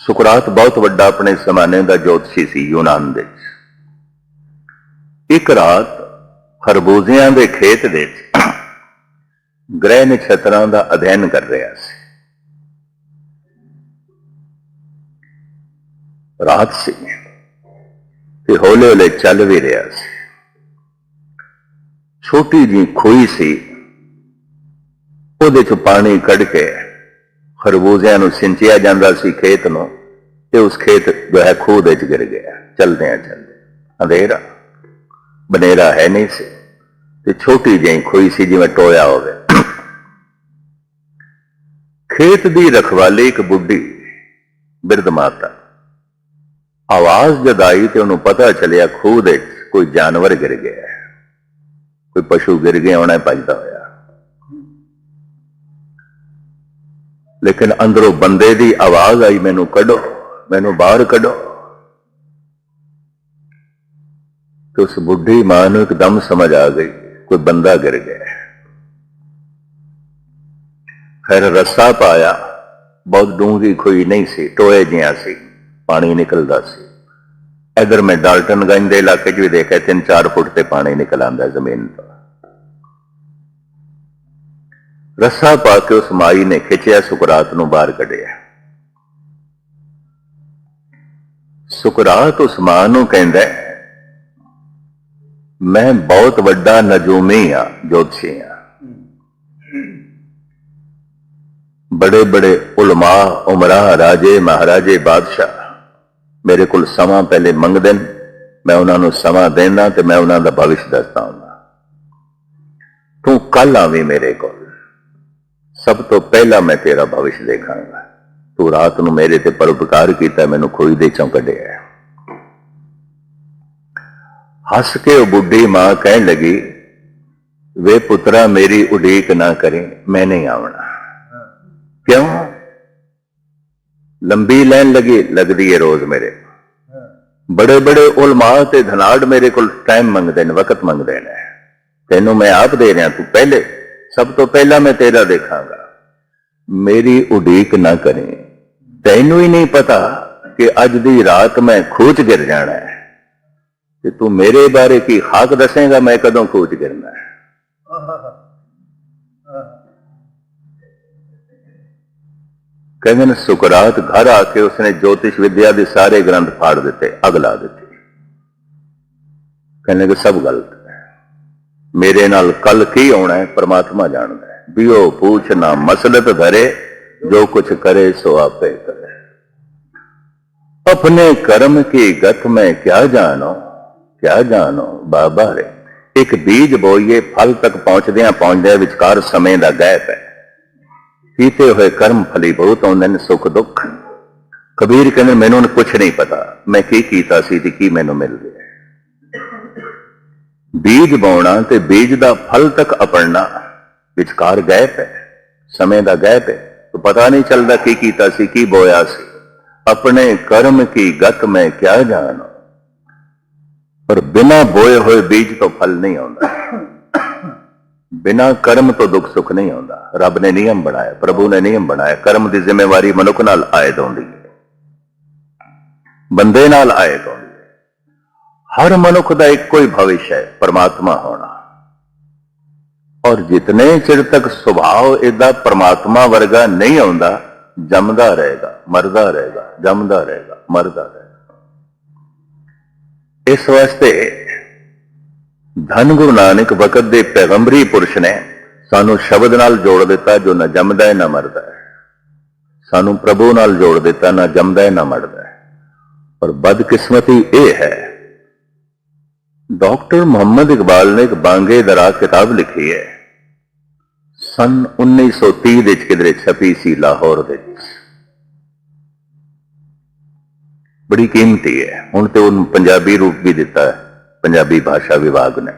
ਸੁਕਰਾਤ ਬਹੁਤ ਵੱਡਾ ਆਪਣੇ ਜ਼ਮਾਨੇ ਦਾ ਜੋਤਸ਼ੀ ਸੀ ਯੂਨਾਨ ਦੇ ਇੱਕ ਰਾਤ ਖਰਬੂਜ਼ਿਆਂ ਦੇ ਖੇਤ ਦੇ ਵਿੱਚ ਗ੍ਰਹਿ ਨਛਤਰਾਂ ਦਾ ਅਧਿਐਨ ਕਰ ਰਿਹਾ ਸੀ। ਰਾਤ ਸੀ। ਤੇ ਹੌਲੇ ਹੌਲੇ ਚੱਲ ਵੀ ਰਿਹਾ ਸੀ। ਛੋਟੀ ਜੀ ਖੋਈ ਸੀ। ਉਹਦੇ ਚ ਪਾਣੀ ਕੱਢ ਕੇ ਖਰਬੂਜ਼ਿਆਂ ਨੂੰ ਸਿੰਚਿਆ ਜਾਂਦਾ ਸੀ ਖੇਤ ਨੂੰ ਤੇ ਉਸ ਖੇਤ ਜੋ ਹੈ ਖੂਹ ਦੇ ਚ ਗਿਰ ਗਿਆ। ਚਲਦੇ ਆ ਚਲਦੇ ਅੰਧੇਰਾ। ਬਨੇਰਾ ਹੈ ਨਹੀਂ ਸੀ। ਤੇ ਛੋਟੀ ਜਿਹੀ ਖੋਈ ਸੀ ਜਿਵੇਂ ਟੋਇਆ ਹੋਵੇ। ਖੇਤ ਦੀ ਰਖਵਾਲੀ ਇੱਕ ਬੁੱਢੀ ਬਿਰਧ ਮਾਤਾ ਆਵਾਜ਼ ਜਦ ਆਈ ਤੇ ਉਹਨੂੰ ਪਤਾ ਚੱਲਿਆ ਖੂਹ ਦੇ ਕੋਈ ਜਾਨਵਰ ਗਿਰ ਗਿਆ ਕੋਈ ਪਸ਼ੂ ਗਿਰ ਗਿਆ ਹੋਣਾ ਭੱਜਦਾ ਹੋਇਆ। ਲੇਕਿਨ ਅੰਦਰੋਂ ਬੰਦੇ ਦੀ ਆਵਾਜ਼ ਆਈ, ਮੈਨੂੰ ਕੱਢੋ, ਮੈਨੂੰ ਬਾਹਰ ਕੱਢੋ। ਤੇ ਉਸ ਬੁੱਢੀ ਮਾਂ ਨੂੰ ਇੱਕਦਮ ਸਮਝ ਆ ਗਈ, ਕੋਈ ਬੰਦਾ ਗਿਰ ਗਿਆ ਹੈ। ਰੱਸਾ ਪਾਇਆ, ਬਹੁਤ ਡੂੰਘੀ ਖੋਈ ਨਹੀਂ ਸੀ, ਟੋਏ ਜਿਹਾ ਸੀ। ਪਾਣੀ ਨਿਕਲਦਾ ਸੀ। ਇਧਰ ਮੈਂ ਡਾਲਟਨ ਗੰਜ ਦੇ ਇਲਾਕੇ 'ਚ ਵੀ ਦੇਖਿਆ 3-4 ਫੁੱਟ ਤੇ ਪਾਣੀ ਨਿਕਲ ਆਉਂਦਾ ਜ਼ਮੀਨ ਤੋਂ। ਰੱਸਾ ਪਾ ਕੇ ਉਸ ਮਾਈ ਨੇ ਖਿੱਚਿਆ, ਸੁਕਰਾਤ ਨੂੰ ਬਾਹਰ ਕੱਢਿਆ। ਸੁਕਰਾਤ ਉਸ ਮਾਂ ਨੂੰ ਕਹਿੰਦਾ ਮੈਂ ਬਹੁਤ ਵੱਡਾ ਨਜੂਮੀ ਆ ਜੋਤਸ਼ੀ ਆ ਬੜੇ ਬੜੇ ਉਲਮਾ ਉਮਰਾ ਰਾਜੇ, ਮਹਾਰਾਜੇ, ਬਾਦਸ਼ਾਹ। ਮੇਰੇ ਕੋਲ ਸਮਾਂ ਪਹਿਲੇ ਮੰਗਦੇ ਨੇ, ਮੈਂ ਉਹਨਾਂ ਨੂੰ ਸਮਾਂ ਦੇਣਾ ਤੇ ਮੈਂ ਉਹਨਾਂ ਦਾ ਭਵਿਸ਼ ਦੱਸਦਾ ਹਾਂ ਤੂੰ ਕੱਲ ਆਵੀਂ ਮੇਰੇ ਕੋਲ। ਸਭ ਤੋਂ ਪਹਿਲਾਂ ਮੈਂ ਤੇਰਾ ਭਵਿੱਖ ਦੇਖਾਂਗਾ। ਤੂੰ ਰਾਤ ਨੂੰ ਮੇਰੇ ਤੇ ਪਰਉਪਕਾਰ ਕੀਤਾ, ਮੈਨੂੰ ਖੋਈ ਦੇ ਚੋਂ ਕੱਢਿਆ। ਹੱਸ ਕੇ ਉਹ ਬੁੱਢੀ ਮਾਂ ਕਹਿਣ ਲੱਗੀ, ਵੇ ਪੁੱਤਰਾ, ਮੇਰੀ ਉਡੀਕ ਨਾ ਕਰੇ, ਮੈਂ ਨਹੀਂ ਆਉਣਾ ਕਿਉਂ? ਲੰਬੀ ਲਾਈਨ ਲਗੀ, ਲੱਗਦੀ ਹੈ ਰੋਜ਼ ਮੇਰੇ। ਬੜੇ ਬੜੇ ਉਲਮਾ ਤੇ ਧਨਾੜ ਮੇਰੇ ਕੋਲ ਟਾਈਮ ਮੰਗਦੇ ਨੇ, ਵਕਤ ਮੰਗਦੇ ਨੇ। ਤੈਨੂੰ ਮੈਂ ਆਪ ਦੇ ਰਿਹਾ, ਤੂੰ ਪਹਿਲੇ, ਸਭ ਤੋਂ ਪਹਿਲਾਂ ਮੈਂ ਤੇਰਾ ਦੇਖਾਂਗਾ। ਮੇਰੀ ਉਡੀਕ ਨਾ ਕਰੇ। ਤੈਨੂੰ ਹੀ ਨਹੀਂ ਪਤਾ ਕਿ ਅੱਜ ਦੀ ਰਾਤ ਮੈਂ ਖੂਚ ਗਿਰ ਜਾਣਾ ਹੈ। ਤੇ ਤੂੰ ਮੇਰੇ ਬਾਰੇ ਕੀ ਖਾਕ ਦੱਸੇਗਾ, ਮੈਂ ਕਦੋਂ ਖੂਚ ਗਿਰਨਾ ਹੈ? ਕਹਿੰਦੇ ਨੇ, ਸੁਕਰਾਤ ਘਰ ਆ ਕੇ ਉਸਨੇ ਜੋਤਿਸ਼ ਵਿਦਿਆ ਦੇ ਸਾਰੇ ਗ੍ਰੰਥ ਫਾੜ ਦਿੱਤੇ ਅਗਲਾ ਦਿੱਤੇ। ਕਹਿੰਦੇ ਕਿ ਸਭ ਗਲਤ ਹੈ। ਮੇਰੇ ਨਾਲ ਕੱਲ ਕੀ ਆਉਣਾ ਹੈ, ਪ੍ਰਮਾਤਮਾ ਜਾਣਦਾ ਹੈ। ਵੀ ਉਹ ਪੂਛ ਨਾ ਮਸਲਤ ਧਰੇ, ਜੋ ਕੁਛ ਕਰੇ ਸੋ ਆਪੇ ਕਰੇ। ਆਪਣੇ ਕਰਮ ਕੀ ਗਤ ਮੈਂ ਕਿਆ ਜਾਣੋ ਕਿਆ ਜਾਣੋ ਬਾਬਾ ਰੇ। ਇੱਕ ਬੀਜ ਬੋਈਏ, ਫਲ ਤੱਕ ਪਹੁੰਚਦਿਆਂ ਪਹੁੰਚਦਿਆਂ ਵਿਚਕਾਰ ਸਮੇਂ ਦਾ ਗੈਪ ਹੈ। ਕੀਤੇ ਹੋਏ ਕਰਮ ਫਲੀ ਬਹੁਤ ਆਉਂਦੇ ਨੇ, ਸੁੱਖ ਦੁੱਖ। ਕਬੀਰ ਕਹਿੰਦੇ, ਮੈਨੂੰ ਉਹਨੇ ਕੁਝ ਨਹੀਂ ਪਤਾ। ਮੈਂ ਕੀ ਕੀਤਾ ਸੀ ਤੇ ਕੀ ਮੈਨੂੰ ਮਿਲ ਗਿਆ। ਬੀਜ ਬਾਉਣਾ ਤੇ ਬੀਜ ਦਾ ਫਲ ਤੱਕ ਅਪੜਨਾ ਵਿਚਕਾਰ ਗੈਪ ਹੈ, ਸਮੇਂ ਦਾ ਗੈਪ ਹੈ। ਤੋ ਪਤਾ ਨਹੀਂ ਚੱਲਦਾ ਕੀ ਕੀਤਾ ਸੀ, ਕੀ ਬੋਇਆ ਸੀ। ਆਪਣੇ ਕਰਮ ਕੀ ਗਤ ਮੈਂ ਕਿਆ ਜਾਣਾ। ਪਰ ਬਿਨਾ ਬੋਏ ਹੋਏ ਬੀਜ ਤੋਂ ਫਲ ਨਹੀਂ ਆਉਂਦਾ। ਬਿਨਾ ਕਰਮ ਤੋਂ ਦੁੱਖ ਸੁੱਖ ਨਹੀਂ ਆਉਂਦਾ। ਰੱਬ ਨੇ ਨਿਯਮ ਬਣਾਇਆ, ਪ੍ਰਭੂ ਨੇ ਨਿਯਮ ਬਣਾਇਆ। ਕਰਮ ਦੀ ਜ਼ਿੰਮੇਵਾਰੀ ਮਨੁੱਖ ਨਾਲ ਆਇਦ ਹੁੰਦੀ ਹੈ। ਬੰਦੇ ਨਾਲ ਆਇਦ ਹੁੰਦੀ ਹੈ। ਹਰ ਮਨੁੱਖ ਦਾ ਇੱਕੋ ਹੀ ਭਵਿष्य ਹੈ, ਪਰਮਾਤਮਾ ਹੋਣਾ। ਔਰ ਜਿਤਨੇ ਚਿਰ ਤੱਕ ਸੁਭਾਅ ਇਹਦਾ ਪਰਮਾਤਮਾ ਵਰਗਾ ਨਹੀਂ ਆਉਂਦਾ, ਜੰਮਦਾ ਰਹੇਗਾ, ਮਰਦਾ ਰਹੇਗਾ, ਜੰਮਦਾ ਰਹੇਗਾ, ਮਰਦਾ ਰਹੇਗਾ। ਇਸ ਵਾਸਤੇ ਧੰਨ ਗੁਰੂ ਨਾਨਕ ਵਕਤ ਦੇ ਪੈਗੰਬਰੀ ਪੁਰਸ਼ ਨੇ ਸਾਨੂੰ ਸ਼ਬਦ ਨਾਲ ਜੋੜ ਦਿੱਤਾ ਜੋ ਨਾ ਜੰਮਦਾ ਹੈ, ਨਾ ਮਰਦਾ ਹੈ। ਸਾਨੂੰ ਪ੍ਰਭੂ ਨਾਲ ਜੋੜ ਦਿੱਤਾ, ਨਾ ਜੰਮਦਾ ਹੈ, ਨਾ ਮਰਦਾ ਹੈ। ਪਰ ਬਦਕਿਸਮਤੀ ਇਹ ਹੈ, ਡਾਕਟਰ ਮੁਹੰਮਦ ਇਕਬਾਲ ਨੇ ਇੱਕ ਬਾਂਗੇ ਦਰਾ ਕਿਤਾਬ ਲਿਖੀ ਹੈ, ਸਨ 1930 ਦੇ ਵਿੱਚ ਕਿਧਰੇ ਛਪੀ ਸੀ ਲਾਹੌਰ ਦੇ ਵਿੱਚ। ਬੜੀ ਕੀਮਤੀ ਹੈ, ਹੁਣ ਤੇ ਉਹਨੂੰ ਪੰਜਾਬੀ ਰੂਪ ਵੀ ਦਿੱਤਾ ਹੈ। ਪੰਜਾਬੀ ਭਾਸ਼ਾ ਵਿਭਾਗ ਨੇ।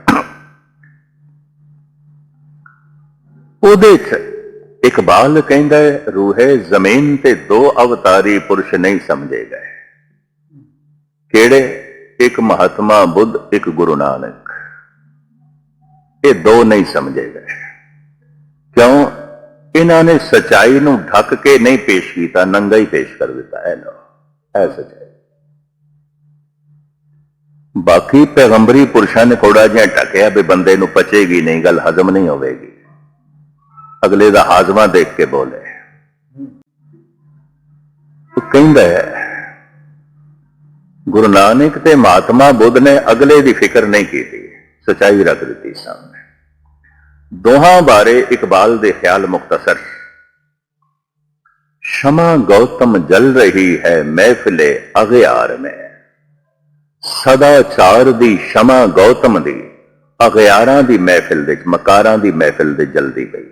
ਉਹਦੇ ਚ ਇਕਬਾਲ ਕਹਿੰਦਾ ਹੈ, ਰੂਹੇ ਜ਼ਮੀਨ ਤੇ ਦੋ ਅਵਤਾਰੀ ਪੁਰਸ਼ ਨਹੀਂ ਸਮਝੇ ਗਏ। ਕਿਹੜੇ? ਇੱਕ ਮਹਾਤਮਾ ਬੁੱਧ, ਇੱਕ ਗੁਰੂ ਨਾਨਕ। ਇਹ ਦੋ ਨਹੀਂ ਸਮਝੇ ਗਏ। ਕਿਉਂ? ਇਹਨਾਂ ਨੇ ਸਚਾਈ ਨੂੰ ਢੱਕ ਕੇ ਨਹੀਂ ਪੇਸ਼ ਕੀਤਾ, ਨੰਗਾ ਹੀ ਪੇਸ਼ ਕਰ ਦਿੱਤਾ। ਹੈ ਲੋ ਐ ਸਚਾਈ। ਬਾਕੀ ਪੈਗੰਬਰੀ ਪੁਰਸ਼ਾਂ ਨੇ ਥੋੜਾ ਜਿਹਾ ਢੱਕਿਆ ਵੀ ਬੰਦੇ ਨੂੰ ਪਚੇਗੀ ਨਹੀਂ, ਗੱਲ ਹਜ਼ਮ ਨਹੀਂ ਹੋਵੇਗੀ। ਅਗਲੇ ਦਾ ਹਾਜ਼ਮਾ ਦੇਖ ਕੇ ਬੋਲੇ। ਉਹ ਕਹਿੰਦਾ ਹੈ, ਗੁਰੂ ਨਾਨਕ ਤੇ ਮਹਾਤਮਾ ਬੁੱਧ ਨੇ ਅਗਲੇ ਦੀ ਫਿਕਰ ਨਹੀਂ ਕੀਤੀ, ਸਚਾਈ ਰੱਖ ਦਿੱਤੀ ਸਾਹਮਣੇ। ਦੋਹਾਂ ਬਾਰੇ ਇਕਬਾਲ ਦੇ ਖਿਆਲ ਮੁਖਤਸਰ ਸ਼ਮਾ ਗੌਤਮ ਜਲ ਰਹੀ ਹੈ ਮਹਿਫਿਲੇ ਅਗਿਆਰ ਮੈਂ। ਸਦਾਚਾਰ ਦੀ ਸ਼ਮਾ ਗੌਤਮ ਦੀ ਅਗਿਆਰਾਂ ਦੀ ਮਹਿਫਿਲ ਦੇ ਵਿੱਚ ਮਕਾਰਾਂ ਦੀ ਮਹਿਫਿਲ ਦੇ ਜਲਦੀ ਪਈ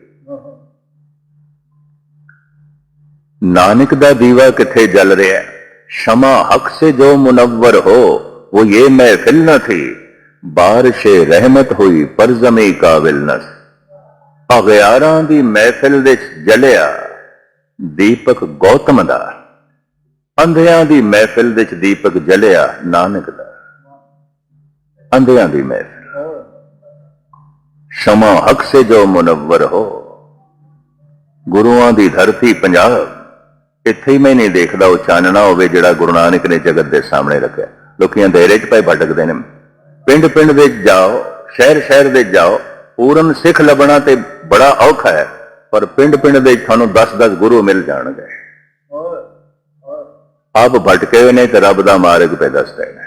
ਨਾਨਕ ਦਾ ਦੀਵਾ ਕਿੱਥੇ ਜਲ ਰਿਹਾ ਹੈ शमा हक से जो मुनव्वर हो वो ये महफिल न थी बारिश रहमत हुई पर जमी काबिल न ਅਗਿਆਰਾਂ ਦੀ ਮਹਿਫਿਲ ਦੇ ਵਿੱਚ ਜਲਿਆ ਦੀਪਕ ਗੌਤਮ ਦਾ ਅੰਧਿਆਂ ਦੀ ਮਹਿਫਿਲ ਵਿੱਚ ਦੀਪਕ ਜਲਿਆ ਨਾਨਕ ਦਾ। ਅੰਧਿਆਂ ਦੀ ਮਹਿਫਿਲ। ਸ਼ਮਾ ਹਕ ਸੇ ਜੋ ਮੁਨਵਰ ਹੋ। ਗੁਰੂਆਂ ਦੀ ਧਰਤੀ ਪੰਜਾਬ। ਇੱਥੇ ਹੀ ਮੈਂ ਨਹੀਂ ਦੇਖਦਾ ਉਹ ਚਾਨਣਾ ਹੋਵੇ ਜਿਹੜਾ ਗੁਰੂ ਨਾਨਕ ਨੇ ਜਗਤ ਦੇ ਸਾਹਮਣੇ ਰੱਖਿਆ। ਲੋਕੀ ਅੰਧੇਰੇ 'ਚ ਪਏ ਭਟਕਦੇ ਨੇ। ਪਿੰਡ ਪਿੰਡ ਦੇ ਜਾਓ ਸ਼ਹਿਰ ਸ਼ਹਿਰ ਦੇ ਜਾਓ। ਪੂਰਨ ਸਿੱਖ ਲੱਭਣਾ ਤੇ ਬੜਾ ਔਖਾ ਹੈ। ਪਰ ਪਿੰਡ ਪਿੰਡ ਦੇ ਤੁਹਾਨੂੰ 10-10 ਗੁਰੂ ਮਿਲ ਜਾਣਗੇ। ਆਪ ਭਟਕੇ ਹੋਏ ਨੇ ਤੇ ਰੱਬ ਦਾ ਮਾਰਗ ਪੇ ਦੱਸ ਦੇਣਾ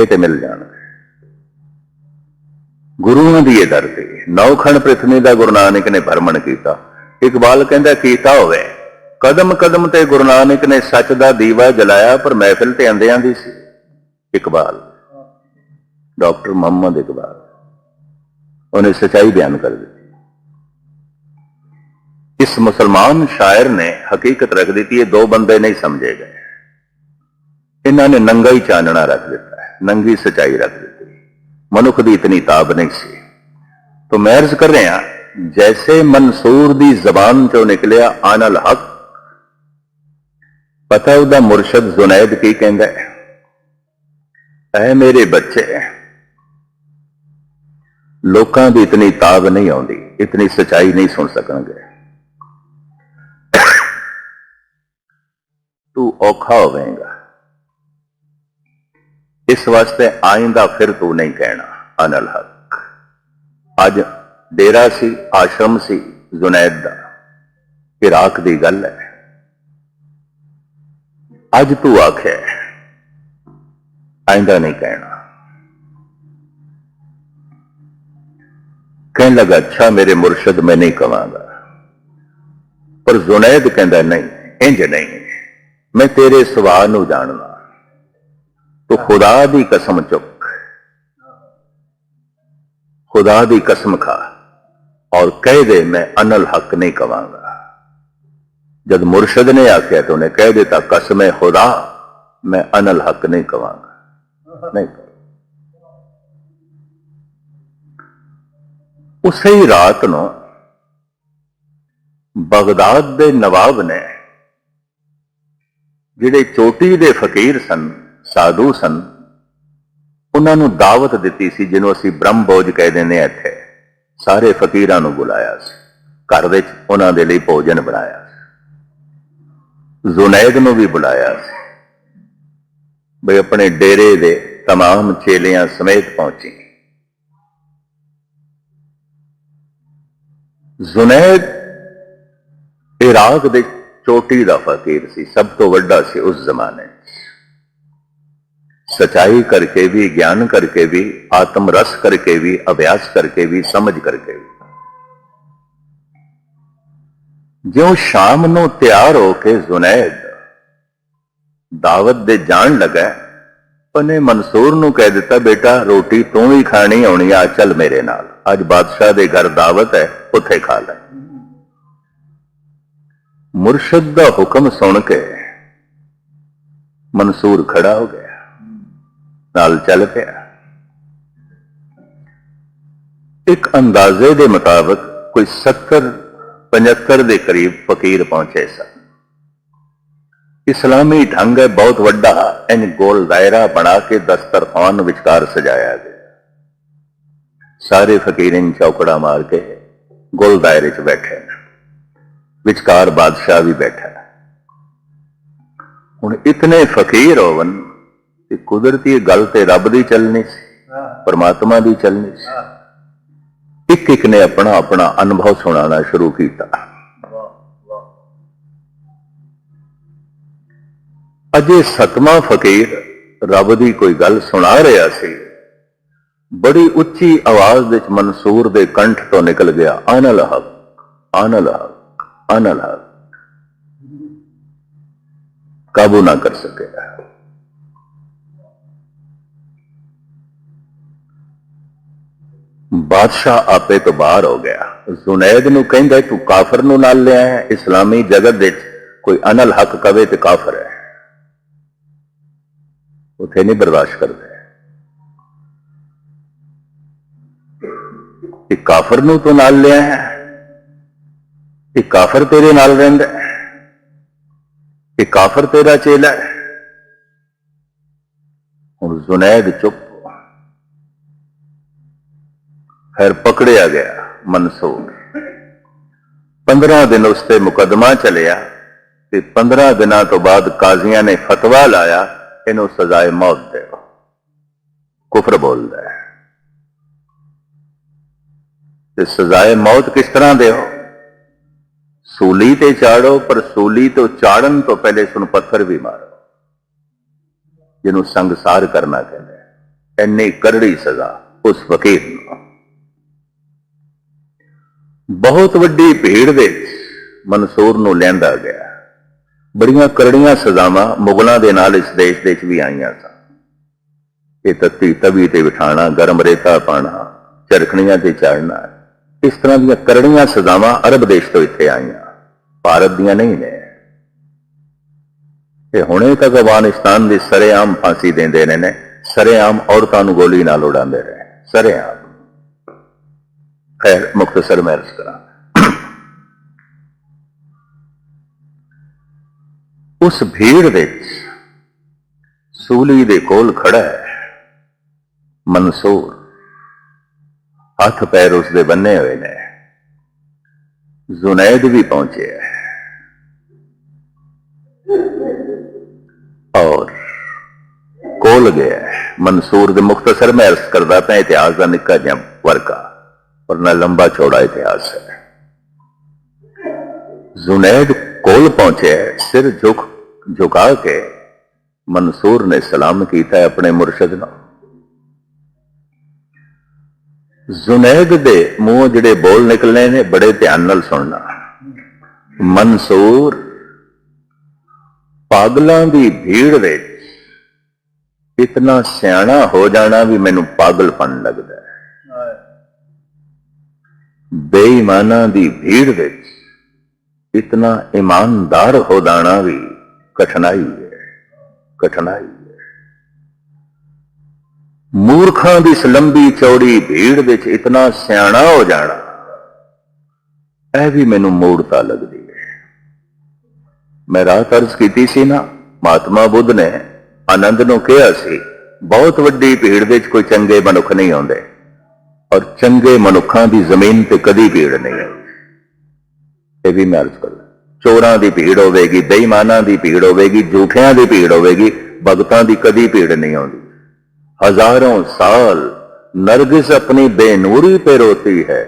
ਇਹ ਤੇ ਮਿਲ ਜਾਣਗੇ। ਗੁਰੂਆਂ ਦੀ ਇਹ ਦਰ ਤੇ। ਨੌਖਣ ਪ੍ਰਿਥਵੀ ਦਾ ਗੁਰੂ ਨਾਨਕ ਨੇ ਭਰਮਣ ਕੀਤਾ। ਇਕਬਾਲ ਕਹਿੰਦਾ, ਕੀਤਾ ਹੋਵੇ। ਕਦਮ ਕਦਮ ਤੇ ਗੁਰੂ ਨਾਨਕ ਨੇ ਸੱਚ ਦਾ ਦੀਵਾ ਜਲਾਇਆ, ਪਰ ਮਹਿਫਿਲ ਤੇ ਅੰਦਿਆਂ ਦੀ ਸੀ। ਇਕਬਾਲ। ਡਾਕਟਰ ਮੁਹੰਮਦ ਇਕਬਾਲ। ਉਹਨੇ ਸਚਾਈ ਬਿਆਨ ਕਰ ਦਿੱਤੀ। ਇਸ ਮੁਸਲਮਾਨ ਸ਼ਾਇਰ ਨੇ ਹਕੀਕਤ ਰੱਖ ਦਿੱਤੀ ਇਹ ਦੋ ਬੰਦੇ ਨਹੀਂ ਸਮਝੇ ਗਏ ਇਹਨਾਂ ਨੇ ਨੰਗਾ ਹੀ ਚਾਨਣਾ ਰੱਖ ਦਿੱਤਾ ਹੈ ਨੰਗੀ ਸਚਾਈ ਰੱਖ ਦਿੱਤੀ ਮਨੁੱਖ ਦੀ ਇਤਨੀ ਤਾਬ ਨਹੀਂ ਸੀ तो मैं अर्ज कर रहे हैं जैसे मंसूर दी जबान चो निकलिया आनल हक ਪਤਾ ਉਹਦਾ ਮੁਰਸ਼ਦ ਜ਼ੁਨੈਦ ਕੀ ਕਹਿੰਦਾ ਹੈ ਐ ਮੇਰੇ ਬੱਚੇ ਲੋਕਾਂ ਦੀ ਇਤਨੀ ਤਾਬ ਨਹੀਂ ਆਉਂਦੀ ਇਤਨੀ ਸਚਾਈ ਨਹੀਂ ਸੁਣ ਸਕਣਗੇ ਤੂੰ ਔਖਾ ਹੋਵੇਂਗਾ। ਇਸ ਵਾਸਤੇ ਆਇੰਦਾ ਫਿਰ ਤੂੰ ਨਹੀਂ ਕਹਿਣਾ, ਅਨਲ ਹਕ। ਅੱਜ ਡੇਰਾ ਸੀ, ਆਸ਼ਰਮ ਸੀ, ਜ਼ੁਨੈਦ ਦਾ। ਇਰਾਕ ਦੀ ਗੱਲ ਹੈ। ਅੱਜ ਤੂੰ ਆਖਿਆ ਆਇੰਦਾ ਨਹੀਂ ਕਹਿਣਾ। ਕਹਿਣ ਲੱਗਾ, ਅੱਛਾ, ਮੇਰੇ ਮੁਰਸ਼ਦ ਮੈਂ ਨਹੀਂ ਕਵਾਂਗਾ। ਪਰ ਜ਼ੁਨੈਦ ਕਹਿੰਦਾ, ਨਹੀਂ ਇੰਜ ਨਹੀਂ। ਮੈਂ ਤੇਰੇ ਸੁਭਾਅ ਨੂੰ ਜਾਣਦਾ। ਤੂੰ ਖੁਦਾ ਦੀ ਕਸਮ ਚੁੱਕ। ਖੁਦਾ ਦੀ ਕਸਮ ਖਾ। ਔਰ ਕਹਿ ਦੇ, ਮੈਂ ਅਨਲ ਹੱਕ ਨਹੀਂ ਕਵਾਂਗਾ। ਜਦ ਮੁਰਸ਼ਦ ਨੇ ਆਖਿਆ ਤਾਂ ਉਹਨੇ ਕਹਿ ਦਿੱਤਾ, ਕਸਮ ਹੈ ਖੁਦਾ, ਮੈਂ ਅਨਲ ਹੱਕ ਨਹੀਂ ਕਵਾਂਗਾ। ਨਹੀਂ ਕਹਾਂਗਾ। ਉਸੇ ਹੀ ਰਾਤ ਨੂੰ ਬਗਦਾਦ ਦੇ ਨਵਾਬ ਨੇ ਜਿਹੜੇ ਚੋਟੀ ਦੇ ਫਕੀਰ ਸਨ ਸਾਧੂ ਸਨ ਉਹਨਾਂ ਨੂੰ ਦਾਵਤ ਦਿੱਤੀ ਸੀ ਜਿਹਨੂੰ ਅਸੀਂ ਬ੍ਰਹਮ ਭੋਜ ਕਹਿ ਦਿੰਦੇ ਹਾਂ ਇੱਥੇ ਸਾਰੇ ਫਕੀਰਾਂ ਨੂੰ ਬੁਲਾਇਆ ਸੀ ਘਰ ਵਿੱਚ ਉਹਨਾਂ ਦੇ ਲਈ ਭੋਜਨ ਬਣਾਇਆ ਸੀ ਜ਼ੁਨੈਦ ਨੂੰ ਵੀ ਬੁਲਾਇਆ ਸੀ ਬਈ ਆਪਣੇ ਡੇਰੇ ਦੇ तमाम ਚੇਲਿਆਂ ਸਮੇਤ ਪਹੁੰਚੀ ਜ਼ੁਨੈਦ ਇਰਾਕ ਦੇ ਚੋਟੀ ਦਾ ਫਕੀਰ ਸੀ ਸਭ ਤੋਂ ਵੱਡਾ ਸੀ ਉਸ ਜ਼ਮਾਨੇ ਸਚਾਈ ਕਰਕੇ ਵੀ ਗਿਆਨ ਕਰਕੇ ਵੀ ਆਤਮ ਰਸ ਕਰਕੇ ਵੀ ਅਭਿਆਸ ਕਰਕੇ ਵੀ ਸਮਝ ਕਰਕੇ ਵੀ ਜਿਉਂ ਸ਼ਾਮ ਨੂੰ ਤਿਆਰ ਹੋ ਕੇ ਜ਼ੁਨੈਦ ਦਾਵਤ ਦੇ ਜਾਣ ਲੱਗਾ ਉਹਨੇ ਮਨਸੂਰ ਨੂੰ ਕਹਿ ਦਿੱਤਾ ਬੇਟਾ ਰੋਟੀ ਤੂੰ ਵੀ ਖਾਣੀ ਆਉਣੀ ਆ ਚੱਲ ਮੇਰੇ ਨਾਲ ਅੱਜ ਬਾਦਸ਼ਾਹ ਦੇ ਘਰ ਦਾਵਤ ਹੈ ਉੱਥੇ ਖਾ ਲੈ ਮੁਰਸ਼ਦ ਦਾ ਹੁਕਮ ਸੁਣ ਕੇ ਮਨਸੂਰ ਖੜਾ ਹੋ ਗਿਆ, ਨਾਲ ਚੱਲ ਪਿਆ। ਇੱਕ ਅੰਦਾਜ਼ੇ ਦੇ ਮੁਤਾਬਕ ਕੋਈ 70 75 ਦੇ ਕਰੀਬ ਫਕੀਰ ਪਹੁੰਚੇ ਸਨ। ਇਸਲਾਮੀ ਢੰਗ ਹੈ, ਬਹੁਤ ਵੱਡਾ ਇਨ ਗੋਲ ਦਾਇਰਾ ਬਣਾ ਕੇ ਦਸਤਰਖਾਨ ਵਿਚਕਾਰ ਸਜਾਇਆ ਗਿਆ। ਸਾਰੇ ਫਕੀਰ ਫਕੀਰਾਂ ਚੌਕੜਾ ਮਾਰ ਕੇ ਗੋਲ ਦਾਇਰੇ 'ਚ ਬੈਠੇ ਵਿਚਕਾਰ ਬਾਦਸ਼ਾਹ ਵੀ ਬੈਠਾ ਹੈ। ਹੁਣ ਇਤਨੇ ਫਕੀਰ ਹੋਵਨ ਕਿ ਕੁਦਰਤੀ ਗੱਲ ਤੇ ਰੱਬ ਦੀ ਚੱਲਣੀ ਸੀ ਪਰਮਾਤਮਾ ਦੀ ਚੱਲਣੀ ਸੀ। ਇੱਕ ਇੱਕ ਨੇ ਆਪਣਾ ਆਪਣਾ ਅਨੁਭਵ ਸੁਣਾਉਣਾ ਸ਼ੁਰੂ ਕੀਤਾ। ਅਜੇ ਸਤਵਾਂ ਫਕੀਰ ਰੱਬ ਦੀ ਕੋਈ ਗੱਲ ਸੁਣਾ ਰਿਹਾ ਸੀ ਬੜੀ ਉੱਚੀ ਆਵਾਜ਼ ਵਿੱਚ ਮਨਸੂਰ ਦੇ ਕੰਠ ਤੋਂ ਨਿਕਲ ਗਿਆ ਅਨਲ ਹਕ ਹਕ। ਅਨਲ ਹਕ। ਕਾਬੂ ਨਾ ਕਰ ਸਕਿਆ ਬਾਦਸ਼ਾਹ ਆਪੇ ਤੋਂ ਬਾਹਰ ਹੋ ਗਿਆ। ਜ਼ੁਨੈਦ ਨੂੰ ਕਹਿੰਦਾ ਤੂੰ ਕਾਫਰ ਨੂੰ ਨਾਲ ਲਿਆ ਹੈ। ਇਸਲਾਮੀ ਜਗਤ ਦੇ ਕੋਈ ਅਨਲ ਹੱਕ ਕਵੇ ਤੇ ਕਾਫਰ ਹੈ। ਉਥੇ ਨਹੀਂ ਬਰਦਾਸ਼ਤ ਕਰਦੇ। ਇਹ ਕਾਫਰ ਨੂੰ ਤੂੰ ਨਾਲ ਲਿਆ ਹੈ ਇਹ ਕਾਫਰ ਤੇਰੇ ਨਾਲ ਰਹਿੰਦਾ ਹੈ ਇਹ ਕਾਫਰ ਤੇਰਾ ਚੇਲਾ ਹੁਣ ਜ਼ੁਨੈਦ ਚੁੱਪ ਫਿਰ ਪਕੜਿਆ ਗਿਆ ਮਨਸੂਰ। 15 ਦਿਨ ਉਸ ਤੇ ਮੁਕਦਮਾ ਚੱਲਿਆ ਤੇ 15 ਦਿਨਾਂ ਤੋਂ ਬਾਅਦ ਕਾਜ਼ੀਆਂ ਨੇ ਫਤਵਾ ਲਾਇਆ, ਇਹਨੂੰ ਸਜ਼ਾਏ ਮੌਤ ਦਿਓ ਕੁਫਰ ਬੋਲਦਾ ਹੈ। ਤੇ ਸਜ਼ਾਏ ਮੌਤ ਕਿਸ ਤਰ੍ਹਾਂ ਦਿਓ ਸੂਲੀ ਤੇ ਚਾੜੋ, ਪਰ ਸੂਲੀ ਤੋਂ ਚਾੜਨ ਤੋਂ ਪਹਿਲੇ ਸੁਣ ਪੱਥਰ ਵੀ ਮਾਰੋ। ਜਿਹਨੂੰ ਸੰਗਸਾਰ ਕਰਨਾ ਕਹਿੰਦਾ ਹੈ। ਇੰਨੀ ਕਰੜੀ ਸਜ਼ਾ ਉਸ ਫਕੀਰ ਨੂੰ। ਬਹੁਤ ਵੱਡੀ ਭੀੜ ਵਿੱਚ ਮਨਸੂਰ ਨੂੰ ਲੈਂਦਾ ਗਿਆ। ਬੜੀਆਂ ਕਰੜੀਆਂ ਸਜ਼ਾਵਾਂ ਮੁਗਲਾਂ ਦੇ ਨਾਲ ਇਸ ਦੇਸ਼ ਦੇ ਵਿੱਚ ਵੀ ਆਈਆਂ ਸਨ। ਇਹ ਤੱਤੀ ਤਵੀ ਤੇ ਬਿਠਾਣਾ, ਗਰਮ ਰੇਤਾ ਪਾਣਾ, ਚਰਖਣੀਆਂ ਤੇ ਚੜਨਾ, ਇਸ ਤਰ੍ਹਾਂ ਦੀਆਂ ਕਰੜੀਆਂ ਸਜ਼ਾਵਾਂ ਅਰਬ ਦੇਸ਼ ਤੋਂ ਇੱਥੇ ਆਈਆਂ। ਭਾਰਤ ਦੀਆਂ ਨਹੀਂ ਨੇ। ਇਹ ਹੁਣੇ ਤੱਕ ਅਫਗਾਨਿਸਤਾਨ ਦੀ ਸਰੇਆਮ ਫਾਂਸੀ ਦਿੰਦੇ ਨੇ ਨੇ। ਸਰੇਆਮ ਔਰਤਾਂ ਨੂੰ ਗੋਲੀ ਨਾਲ ਉਡਾਉਂਦੇ ਰਹੇ ਸਰੇਆਮ। ਖੈਰ ਮੁਖਤਸਰ ਮੈਂ ਅਰਜ਼ ਕਰਾਂ। ਉਸ ਭੀੜ ਵਿੱਚ ਸੂਲੀ ਦੇ ਕੋਲ ਖੜਾ ਹੈ ਮਨਸੂਰ। ਹੱਥ ਪੈਰ ਉਸ ਦੇ ਬੰਨੇ ਹੋਏ ਨੇ। ਜ਼ੁਨੈਦ ਵੀ ਪਹੁੰਚਿਆ ਕੋਲ ਗਿਆ ਮਨਸੂਰ ਦੇ ਮੁਖਤਸਰ ਮੈਂ ਅਰਜ਼ ਕਰਦਾ ਪਿਆ, ਇਤਿਹਾਸ ਦਾ ਨਿੱਕਾ ਜਿਹਾ ਵਰਕਾ ਪਰ ਨਾ ਲੰਬਾ ਚੌੜਾ ਇਤਿਹਾਸ ਹੈ। ਜ਼ੁਨੈਦ ਕੋਲ ਪਹੁੰਚਿਆ ਸਿਰ ਝੁਕ, ਝੁਕਾ ਕੇ ਮਨਸੂਰ ਨੇ ਸਲਾਮ ਕੀਤਾ ਆਪਣੇ ਮੁਰਸ਼ਿਦ ਨੂੰ। ਜ਼ੁਨੈਦ ਦੇ ਮੂੰਹ ਜਿਹੜੇ ਬੋਲ ਨਿਕਲਨੇ ਨੇ, ਬੜੇ ਧਿਆਨ ਨਾਲ ਸੁਣਨਾ। ਮਨਸੂਰ ਪਾਗਲਾਂ ਦੀ ਭੀੜ ਵਿੱਚ ਇਤਨਾ ਸਿਆਣਾ ਹੋ ਜਾਣਾ ਵੀ ਮੈਨੂੰ ਪਾਗਲਪਨ ਲੱਗਦਾ ਹੈ। ਬੇਈਮਾਨਾਂ ਦੀ ਭੀੜ ਵਿੱਚ ਇਤਨਾ ਇਮਾਨਦਾਰ ਹੋ ਜਾਣਾ ਵੀ ਕਠਿਨਾਈ ਹੈ ਕਠਿਨਾਈ ਹੈ। ਮੂਰਖਾਂ ਦੀ ਸਲੰਬੀ ਚੌੜੀ ਭੀੜ ਵਿੱਚ ਇਤਨਾ ਸਿਆਣਾ ਹੋ ਜਾਣਾ, ਇਹ ਵੀ ਮੈਨੂੰ ਮੂੜਤਾ ਲੱਗਦੀ ਹੈ। ਮੈਂ ਰਾਤ ਅਰਜ਼ ਕੀਤੀ ਸੀ ਨਾ, ਮਹਾਤਮਾ ਬੁੱਧ ਨੇ ਆਨੰਦ ਨੂੰ ਕਿਹਾ ਸੀ, ਬਹੁਤ ਵੱਡੀ ਭੀੜ ਵਿੱਚ ਕੋਈ ਚੰਗੇ ਮਨੁੱਖ ਨਹੀਂ ਆਉਂਦੇ ਔਰ ਚੰਗੇ ਮਨੁੱਖਾਂ ਦੀ ਜ਼ਮੀਨ ਤੇ ਕਦੀ ਭੀੜ ਨਹੀਂ ਆਉਂਦੀ। ਇਹ ਵੀ ਮੈਂ ਅਰਜ਼ ਕਰਦਾ ਚੋਰਾਂ ਦੀ ਭੀੜ ਹੋਵੇਗੀ, ਬੇਈਮਾਨਾਂ ਦੀ ਭੀੜ ਹੋਵੇਗੀ, ਝੂਠਿਆਂ ਦੀ ਭੀੜ ਹੋਵੇਗੀ, ਭਗਤਾਂ ਦੀ ਕਦੀ ਭੀੜ ਨਹੀਂ ਆਉਂਦੀ। ਹਜ਼ਾਰਾਂ ਸਾਲ ਨਰਗਿਸ ਆਪਣੀ ਬੇਨੂਰੀ ਤੇ ਰੋਤੀ ਹੈ।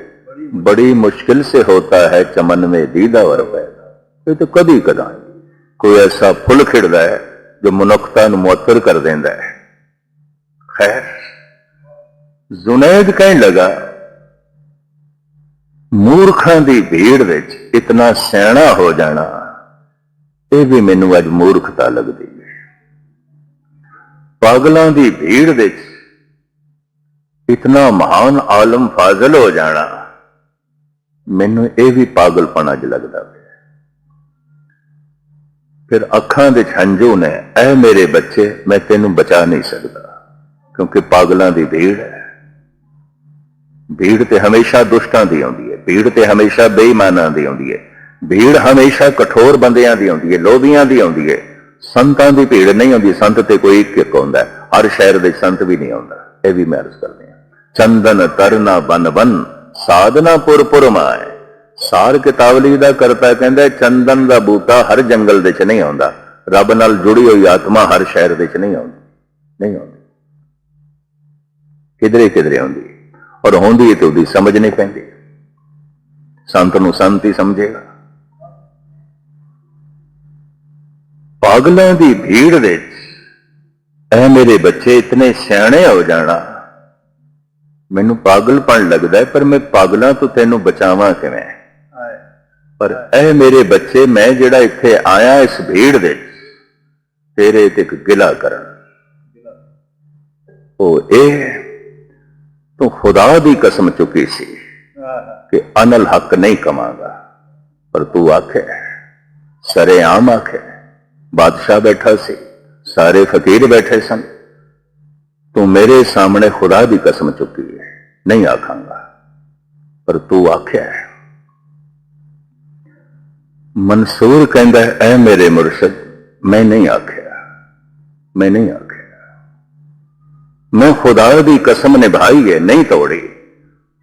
ਬੜੀ ਮੁਸ਼ਕਿਲ ਸੇ ਹੋਤਾ ਹੈ, ਚਮਨ ਮੇ ਦੀਦਾ ਵਰ ਪੈ ਇਹ ਤਾਂ ਕਦੀ ਕਦਾਂ ਕੋਈ ਐਸਾ ਫੁੱਲ ਖਿੜਦਾ ਹੈ ਜੋ ਮਨੁੱਖਤਾ ਨੂੰ ਮੁਅੱਤਰ ਕਰ ਦਿੰਦਾ ਹੈ। ਖੈਰ, ਜ਼ੁਨੈਦ ਕਹਿਣ ਲਗਾ, ਮੂਰਖਾਂ ਦੀ ਭੀੜ ਵਿੱਚ ਇਤਨਾ ਸਿਆਣਾ ਹੋ ਜਾਣਾ, ਇਹ ਵੀ ਮੈਨੂੰ ਅੱਜ ਮੂਰਖਤਾ ਲੱਗਦੀ ਹੈ। ਪਾਗਲਾਂ ਦੀ ਭੀੜ ਵਿੱਚ ਇਤਨਾ ਮਹਾਨ ਆਲਮ ਫਾਜ਼ਲ ਹੋ ਜਾਣਾ, ਮੈਨੂੰ ਇਹ ਵੀ ਪਾਗਲਪਣ ਜਿ ਲੱਗਦਾ ਹੈ ਫਿਰ ਅੱਖਾਂ ਦੇ ਹੰਝੂ ਨੇ, ਐ ਮੇਰੇ ਬੱਚੇ, ਮੈਂ ਤੈਨੂੰ ਬਚਾ ਨਹੀਂ ਸਕਦਾ, ਕਿਉਂਕਿ ਪਾਗਲਾਂ ਦੀ ਭੀੜ ਹੈ। ਭੀੜ ਤੇ ਹਮੇਸ਼ਾ ਦੁਸ਼ਟਾਂ ਦੀ ਆਉਂਦੀ ਹੈ, ਭੀੜ ਤੇ ਹਮੇਸ਼ਾ ਬੇਈਮਾਨਾਂ ਦੀ ਆਉਂਦੀ ਹੈ, ਭੀੜ ਹਮੇਸ਼ਾ ਕਠੋਰ ਬੰਦਿਆਂ ਦੀ ਆਉਂਦੀ ਹੈ, ਲੋਭੀਆਂ ਦੀ ਆਉਂਦੀ ਹੈ। ਸੰਤਾਂ ਦੀ ਭੀੜ ਨਹੀਂ ਆਉਂਦੀ, ਸੰਤ ਤੇ ਕੋਈ ਇੱਕ ਇੱਕ ਆਉਂਦਾ ਹਰ ਸ਼ਹਿਰ ਦੇ ਸੰਤ ਵੀ ਨਹੀਂ ਆਉਂਦਾ, ਇਹ ਵੀ ਮੈਂ ਅਰਜ਼ ਕਰਦੇ ਹਾਂ। ਚੰਦਨ ਤਰਨਾ ਬਨ ਬਨ, ਸਾਧਨਾ ਪੁਰ ਪੁਰ ਮਾਏ। ਸਾਰ ਕਿਤਾਬਲੀ ਦਾ ਕਰਤਾ, ਕਹਿੰਦਾ, ਚੰਦਨ ਦਾ ਬੂਟਾ ਹਰ ਜੰਗਲ ਦੇ ਚ ਨਹੀਂ ਆਉਂਦਾ। ਰੱਬ ਨਾਲ ਜੁੜੀ ਹੋਈ ਆਤਮਾ ਹਰ ਸ਼ਹਿਰ ਦੇ ਚ ਨਹੀਂ ਆਉਂਦੀ। ਨਹੀਂ ਆਉਂਦੀ। ਕਿਧਰੇ ਕਿਧਰੇ ਆਉਂਦੀ। ਔਰ ਹੁੰਦੀ ਹੈ ਤੇ ਉਹਦੀ ਸਮਝ ਨਹੀਂ ਪੈਂਦੀ। ਸੰਤ ਨੂੰ ਸੰਤ ਹੀ ਸਮਝੇਗਾ। ਪਾਗਲਾਂ ਦੀ ਭੀੜ ਵਿੱਚ ਐ ਮੇਰੇ ਬੱਚੇ ਇਤਨੇ ਸਿਆਣੇ ਹੋ ਜਾਣਾ। ਮੈਨੂੰ ਪਾਗਲਪਣ ਲੱਗਦਾ ਪਰ ਮੈਂ ਪਾਗਲਾਂ ਤੋਂ ਤੈਨੂੰ ਬਚਾਵਾਂ ਕਿਵੇਂ? ਪਰ ਐ ਮੇਰੇ ਬੱਚੇ ਮੈਂ ਜਿਹੜਾ ਇੱਥੇ ਆਇਆ ਇਸ ਭੀੜ ਵਿੱਚ ਤੇਰੇ ਤੇ ਇੱਕ ਗਿਲਾ ਕਰਨ ਉਹ ਇਹ ਤੂੰ ਖੁਦਾ ਦੀ ਕਸਮ ਚੁੱਕੀ ਸੀ ਕਿ ਅਨਲ ਹੱਕ ਨਹੀਂ ਕਮਾਂਗਾ ਪਰ ਤੂੰ ਆਖੇ ਸਰੇ ਆਮ ਆਖੇ ਬਾਦਸ਼ਾਹ ਬੈਠਾ ਸੀ ਸਾਰੇ ਫਕੀਰ ਬੈਠੇ ਸਨ ਤੂੰ ਮੇਰੇ ਸਾਹਮਣੇ ਖੁਦਾ ਦੀ ਕਸਮ ਚੁੱਕੀ ਹੈ ਨਹੀਂ ਆਖਾਂਗਾ ਪਰ ਤੂੰ ਆਖਿਆ ਹੈ ਮਨਸੂਰ ਕਹਿੰਦਾ ਐ ਮੇਰੇ ਮੁਰਸ਼ਿਦ ਮੈਂ ਨਹੀਂ ਆਖਿਆ। ਮੈਂ ਨਹੀਂ ਆਖਿਆ। ਮੈਂ ਖੁਦਾ ਦੀ ਕਸਮ ਨਿਭਾਈ ਹੈ ਨਹੀਂ ਤੋੜੀ।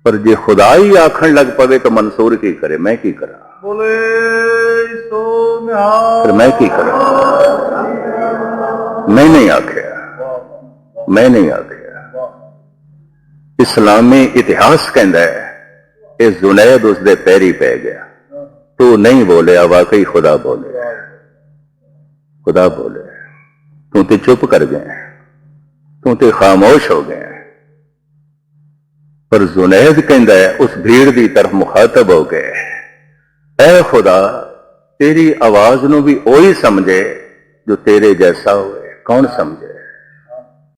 ਪਰ ਜੇ ਖੁਦਾ ਹੀ ਆਖਣ ਲੱਗ ਪਵੇ ਤਾਂ ਮਨਸੂਰ ਕੀ ਕਰੇ? ਮੈਂ ਕੀ ਕਰਾਂ? ਬੋਲੇ ਸੋ ਨਿਹਾਲ ਫਿਰ ਮੈਂ ਕੀ ਕਰਾਂ? ਮੈਂ ਨਹੀਂ ਆਖਿਆ। ਮੈਂ ਨਹੀਂ ਆਖਿਆ। ਇਸਲਾਮੀ ਇਤਿਹਾਸ ਕਹਿੰਦਾ ਹੈ ਇਹ ਜ਼ੁਨੈਦ ਉਸ ਦੇ ਪੈਰੀ ਪੈ ਗਿਆ। ਤੂੰ ਨਹੀਂ ਬੋਲਿਆ, ਵਾਕਈ ਖੁਦਾ ਬੋਲਿਆ। ਖੁਦਾ ਬੋਲਿਆ। ਤੂੰ ਤੇ ਚੁੱਪ ਕਰ ਗਿਆ ਤੂੰ ਤੇ ਖਾਮੋਸ਼ ਹੋ ਗਿਆ ਪਰ ਜ਼ੁਨੈਦ ਕਹਿੰਦਾ ਉਸ ਭੀੜ ਦੀ ਤਰਫ ਮੁਖਾਤਬ ਹੋ ਗਏ। ਐ ਖੁਦਾ, ਤੇਰੀ ਆਵਾਜ਼ ਨੂੰ ਵੀ ਉਹੀ ਸਮਝੇ ਜੋ ਤੇਰੇ ਜੈਸਾ ਹੋਵੇ। ਕੌਣ ਸਮਝੇ?